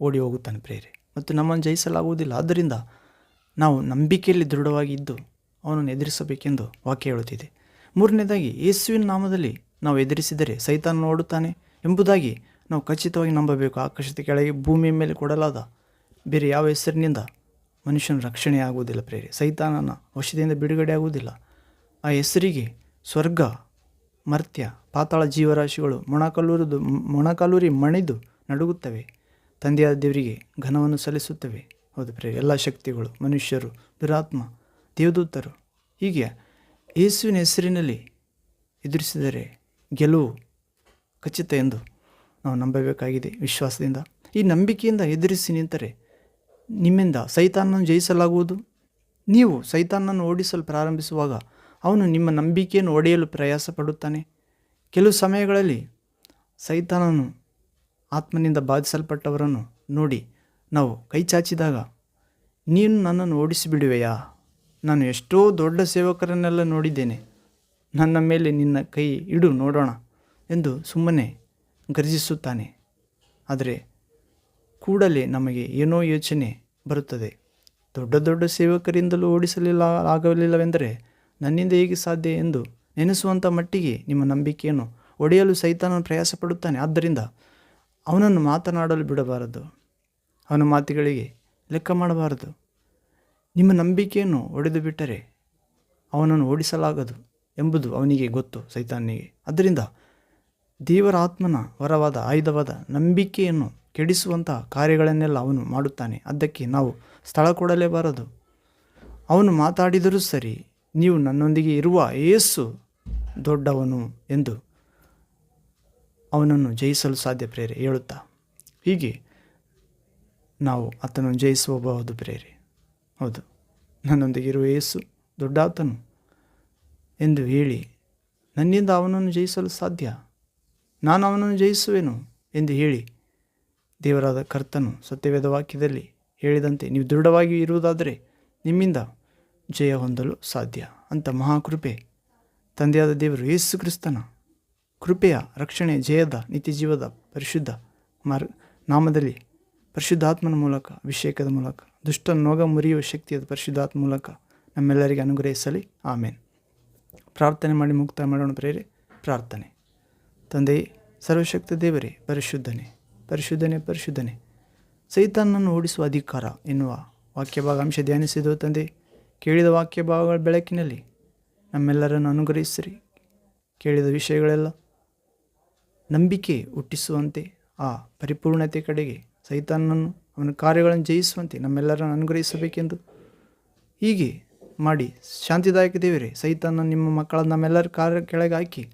Speaker 1: ಓಡಿ ಹೋಗುತ್ತಾನೆ ಪ್ರೇರೆ ಮತ್ತು ನಮ್ಮನ್ನು ಜಯಿಸಲಾಗುವುದಿಲ್ಲ. ಆದ್ದರಿಂದ ನಾವು ನಂಬಿಕೆಯಲ್ಲಿ ದೃಢವಾಗಿ ಇದ್ದು ಅವನನ್ನು ಎದುರಿಸಬೇಕೆಂದು ವಾಕ್ಯ ಹೇಳುತ್ತಿದೆ. ಮೂರನೇದಾಗಿ, ಯೇಸುವಿನ ನಾಮದಲ್ಲಿ ನಾವು ಎದುರಿಸಿದರೆ ಸೈತಾನ ಓಡುತ್ತಾನೆ ಎಂಬುದಾಗಿ ನಾವು ಖಚಿತವಾಗಿ ನಂಬಬೇಕು. ಆಕಾಶದ ಕೆಳಗೆ ಭೂಮಿಯ ಮೇಲೆ ಕೊಡಲಾದ ಬೇರೆ ಯಾವ ಹೆಸರಿನಿಂದ ಮನುಷ್ಯನ ರಕ್ಷಣೆ ಆಗುವುದಿಲ್ಲ ಪ್ರೇರೆ ಸೈತಾನನ ವಶದಿಂದ ಬಿಡುಗಡೆ ಆಗುವುದಿಲ್ಲ ಆ ಹೆಸರಿಗೆ ಸ್ವರ್ಗ, ಮರ್ತ್ಯ, ಪಾತಾಳ ಜೀವರಾಶಿಗಳು ಮೊಣಕಲ್ಲೂರಿದು ಮೊಣಕಲ್ಲೂರಿ ಮಣಿದು ನಡುಗುತ್ತವೆ. ತಂದೆಯಾದ ದೇವರಿಗೆ ಘನವನ್ನು ಸಲ್ಲಿಸುತ್ತವೆ. ಹೌದು ಪ್ರೇ ಎಲ್ಲ ಶಕ್ತಿಗಳು, ಮನುಷ್ಯರು, ದುರಾತ್ಮ, ದೇವದೂತರು. ಹೀಗೆ ಯೇಸುವಿನ ಹೆಸರಿನಲ್ಲಿ ಎದುರಿಸಿದರೆ ಗೆಲುವು ಖಚಿತ ಎಂದು ನಾವು ನಂಬಬೇಕಾಗಿದೆ ವಿಶ್ವಾಸದಿಂದ. ಈ ನಂಬಿಕೆಯಿಂದ ಎದುರಿಸಿ ನಿಂತರೆ ನಿಮ್ಮಿಂದ ಸೈತಾನನ್ನು ಜಯಿಸಲಾಗುವುದು. ನೀವು ಸೈತಾನನ್ನು ಓಡಿಸಲು ಪ್ರಾರಂಭಿಸುವಾಗ ಅವನು ನಿಮ್ಮ ನಂಬಿಕೆಯನ್ನು ಒಡೆಯಲು ಪ್ರಯಾಸ ಪಡುತ್ತಾನೆ ಕೆಲವು ಸಮಯಗಳಲ್ಲಿ ಸೈತಾನನು ಆತ್ಮನಿಂದ ಬಾಧಿಸಲ್ಪಟ್ಟವರನ್ನು ನೋಡಿ ನಾವು ಕೈ ಚಾಚಿದಾಗ, ನೀನು ನನ್ನನ್ನು ಓಡಿಸಿಬಿಡುವೆಯಾ? ನಾನು ಎಷ್ಟೋ ದೊಡ್ಡ ಸೇವಕರನ್ನೆಲ್ಲ ನೋಡಿದ್ದೇನೆ. ನನ್ನ ಮೇಲೆ ನಿನ್ನ ಕೈ ಇಡು, ನೋಡೋಣ ಎಂದು ಸುಮ್ಮನೆ ಗರ್ಜಿಸುತ್ತಾನೆ. ಆದರೆ ಕೂಡಲೇ ನಮಗೆ ಏನೋ ಯೋಚನೆ ಬರುತ್ತದೆ. ದೊಡ್ಡ ದೊಡ್ಡ ಸೇವಕರಿಂದಲೂ ಓಡಿಸಲಿಲ್ಲ, ಆಗಲಿಲ್ಲವೆಂದರೆ ನನ್ನಿಂದ ಹೇಗೆ ಸಾಧ್ಯ ಎಂದು ನೆನೆಸುವಂಥ ಮಟ್ಟಿಗೆ ನಿಮ್ಮ ನಂಬಿಕೆಯನ್ನು ಒಡೆಯಲು ಸೈತಾನನು ಪ್ರಯಾಸ ಪಡುತ್ತಾನೆ ಆದ್ದರಿಂದ ಅವನನ್ನು ಮಾತನಾಡಲು ಬಿಡಬಾರದು. ಅವನ ಮಾತುಗಳಿಗೆ ಲೆಕ್ಕ ಮಾಡಬಾರದು. ನಿಮ್ಮ ನಂಬಿಕೆಯನ್ನು ಒಡೆದು ಬಿಟ್ಟರೆ ಅವನನ್ನು ಓಡಿಸಲಾಗದು ಎಂಬುದು ಅವನಿಗೆ ಗೊತ್ತು ಸೈತಾನಿಗೆ ಆದ್ದರಿಂದ ದೇವರ ಆತ್ಮನ ವರವಾದ ಆಯುಧವಾದ ನಂಬಿಕೆಯನ್ನು ಕೆಡಿಸುವಂಥ ಕಾರ್ಯಗಳನ್ನೆಲ್ಲ ಅವನು ಮಾಡುತ್ತಾನೆ. ಅದಕ್ಕೆ ನಾವು ಸ್ಥಳ ಕೊಡಲೇಬಾರದು. ಅವನು ಮಾತಾಡಿದರೂ ಸರಿ ನೀವು ನನ್ನೊಂದಿಗೆ ಇರುವ ಏಸು ದೊಡ್ಡವನು ಎಂದು ಅವನನ್ನು ಜಯಿಸಲು ಸಾಧ್ಯ ಪ್ರೇರೆ, ಹೇಳುತ್ತಾ. ಹೀಗೆ ನಾವು ಆತನನ್ನು ಜಯಿಸಬಹುದು ಪ್ರೇರೆ. ಹೌದು, ನನ್ನೊಂದಿಗೆ ಇರುವ ಏಸು ದೊಡ್ಡಾತನು ಎಂದು ಹೇಳಿ ನನ್ನಿಂದ ಅವನನ್ನು ಜಯಿಸಲು ಸಾಧ್ಯ? ನಾನು ಅವನನ್ನು ಜಯಿಸುವೆನು ಎಂದು ಹೇಳಿ ದೇವರಾದ ಕರ್ತನು ಸತ್ಯವೇದ ವಾಕ್ಯದಲ್ಲಿ ಹೇಳಿದಂತೆ, ನೀವು ದೃಢವಾಗಿ ಇರುವುದಾದರೆ ನಿಮ್ಮಿಂದ ಜಯ ಹೊಂದಲು ಸಾಧ್ಯ ಅಂತ ಮಹಾಕೃಪೆ. ತಂದೆಯಾದ ದೇವರು ಯೇಸು ಕ್ರಿಸ್ತನ ಕೃಪೆಯ, ರಕ್ಷಣೆ, ಜಯದ, ನಿತ್ಯ ಜೀವದ ಪರಿಶುದ್ಧ ಮಾರ್, ನಾಮದಲ್ಲಿ ಪರಿಶುದ್ಧಾತ್ಮನ ಮೂಲಕ, ಅಭಿಷೇಕದ ಮೂಲಕ, ದುಷ್ಟ ನೋಗ ಮುರಿಯುವ ಶಕ್ತಿಯ ಪರಿಶುದ್ಧಾತ್ಮ ಮೂಲಕ ನಮ್ಮೆಲ್ಲರಿಗೆ ಅನುಗ್ರಹಿಸಲಿ. ಆಮೇನ್. ಪ್ರಾರ್ಥನೆ ಮಾಡಿ ಮುಕ್ತ ಮಾಡೋಣ ಪ್ರೇರೆ. ಪ್ರಾರ್ಥನೆ. ತಂದೆ, ಸರ್ವಶಕ್ತ ದೇವರೇ, ಪರಿಶುದ್ಧನೆ ಪರಿಶುದ್ಧನೆ ಪರಿಶುದ್ಧನೆ ಸೈತಾನನ್ನು ಓಡಿಸುವ ಅಧಿಕಾರ ಎನ್ನುವ ವಾಕ್ಯ ಭಾಗಾಂಶ ಧ್ಯಾನಿಸಿದ ತಂದೆ. ಕೇಳಿದ ವಾಕ್ಯ ಭಾವಗಳ ಬೆಳಕಿನಲ್ಲಿ ನಮ್ಮೆಲ್ಲರನ್ನು ಅನುಗ್ರಹಿಸಿರಿ. ಕೇಳಿದ ವಿಷಯಗಳೆಲ್ಲ ನಂಬಿಕೆ ಹುಟ್ಟಿಸುವಂತೆ, ಆ ಪರಿಪೂರ್ಣತೆ ಕಡೆಗೆ ಸೈತಾನನ್ನು ಅವನ ಕಾರ್ಯಗಳನ್ನು ಜಯಿಸುವಂತೆ ನಮ್ಮೆಲ್ಲರನ್ನು ಅನುಗ್ರಹಿಸಬೇಕೆಂದು ಹೀಗೆ ಮಾಡಿ ಶಾಂತಿದಾಯಕ ದೇವರೇ ಸೈತಾನ ನಿಮ್ಮ ಮಕ್ಕಳ ನಮ್ಮೆಲ್ಲರ ಕಾರ್ಯ ಕೆಳಗೆ ಹಾಕಿ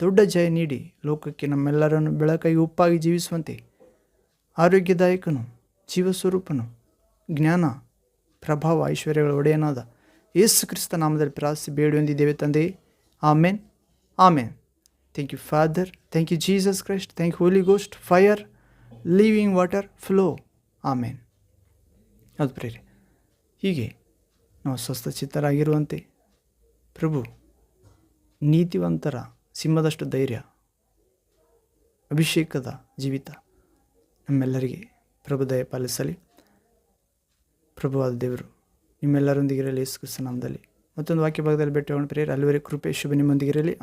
Speaker 1: ದೊಡ್ಡ ಜಯ ನೀಡಿ ಲೋಕಕ್ಕೆ ನಮ್ಮೆಲ್ಲರನ್ನು ಬೆಳಕಾಗಿ ಉಪ್ಪಾಗಿ ಜೀವಿಸುವಂತೆ ಆರೋಗ್ಯದಾಯಕನು, ಜೀವಸ್ವರೂಪನು, ಜ್ಞಾನ ಪ್ರಭಾವ ಐಶ್ವರ್ಯಗಳ ಒಡೆಯನಾದ ಯೇಸು ಕ್ರಿಸ್ತ ನಾಮದಲ್ಲಿ ಪ್ರಾರ್ಥಿಸಿ ಬೇಡುವಂದಿದ್ದೇವೆ ತಂದೆ. ಆಮೇನ್. ಆಮೇನ್. Thank you father thank you Jesus Christ thank you Holy Ghost fire living water flow ಆಮೇನ್. ಅದು ಪ್ರೇರಿ, ಹೀಗೆ ನಾವು ಸ್ವಸ್ಥಚಿತ್ತರಾಗಿರುವಂತೆ ಪ್ರಭು ನೀತಿವಂತರ ಸಿಂಹದಷ್ಟು ಧೈರ್ಯ, ಅಭಿಷೇಕದ ಜೀವಿತ ನಮ್ಮೆಲ್ಲರಿಗೆ ಪ್ರಭುದಯ ಪಾಲಿಸಲಿ ಪ್ರಭುವಾದ ದೇವರು, ನಿಮ್ಮೆಲ್ಲರೊಂದಿಗಿರಲಿ ಯೇಸು ಕ್ರಿಸ್ತ ನಾಮದಲ್ಲಿ. ಮತ್ತೊಂದು ವಾಕ್ಯ ಭಾಗದಲ್ಲಿ ಭೇಟಿ ಪ್ರೇಯರ್. ಅಲ್ಲಿವರೆಗೆ ಕೃಪೆ, ಶುಭ ನಿಮ್ಮೊಂದಿಗಿರಲಿ.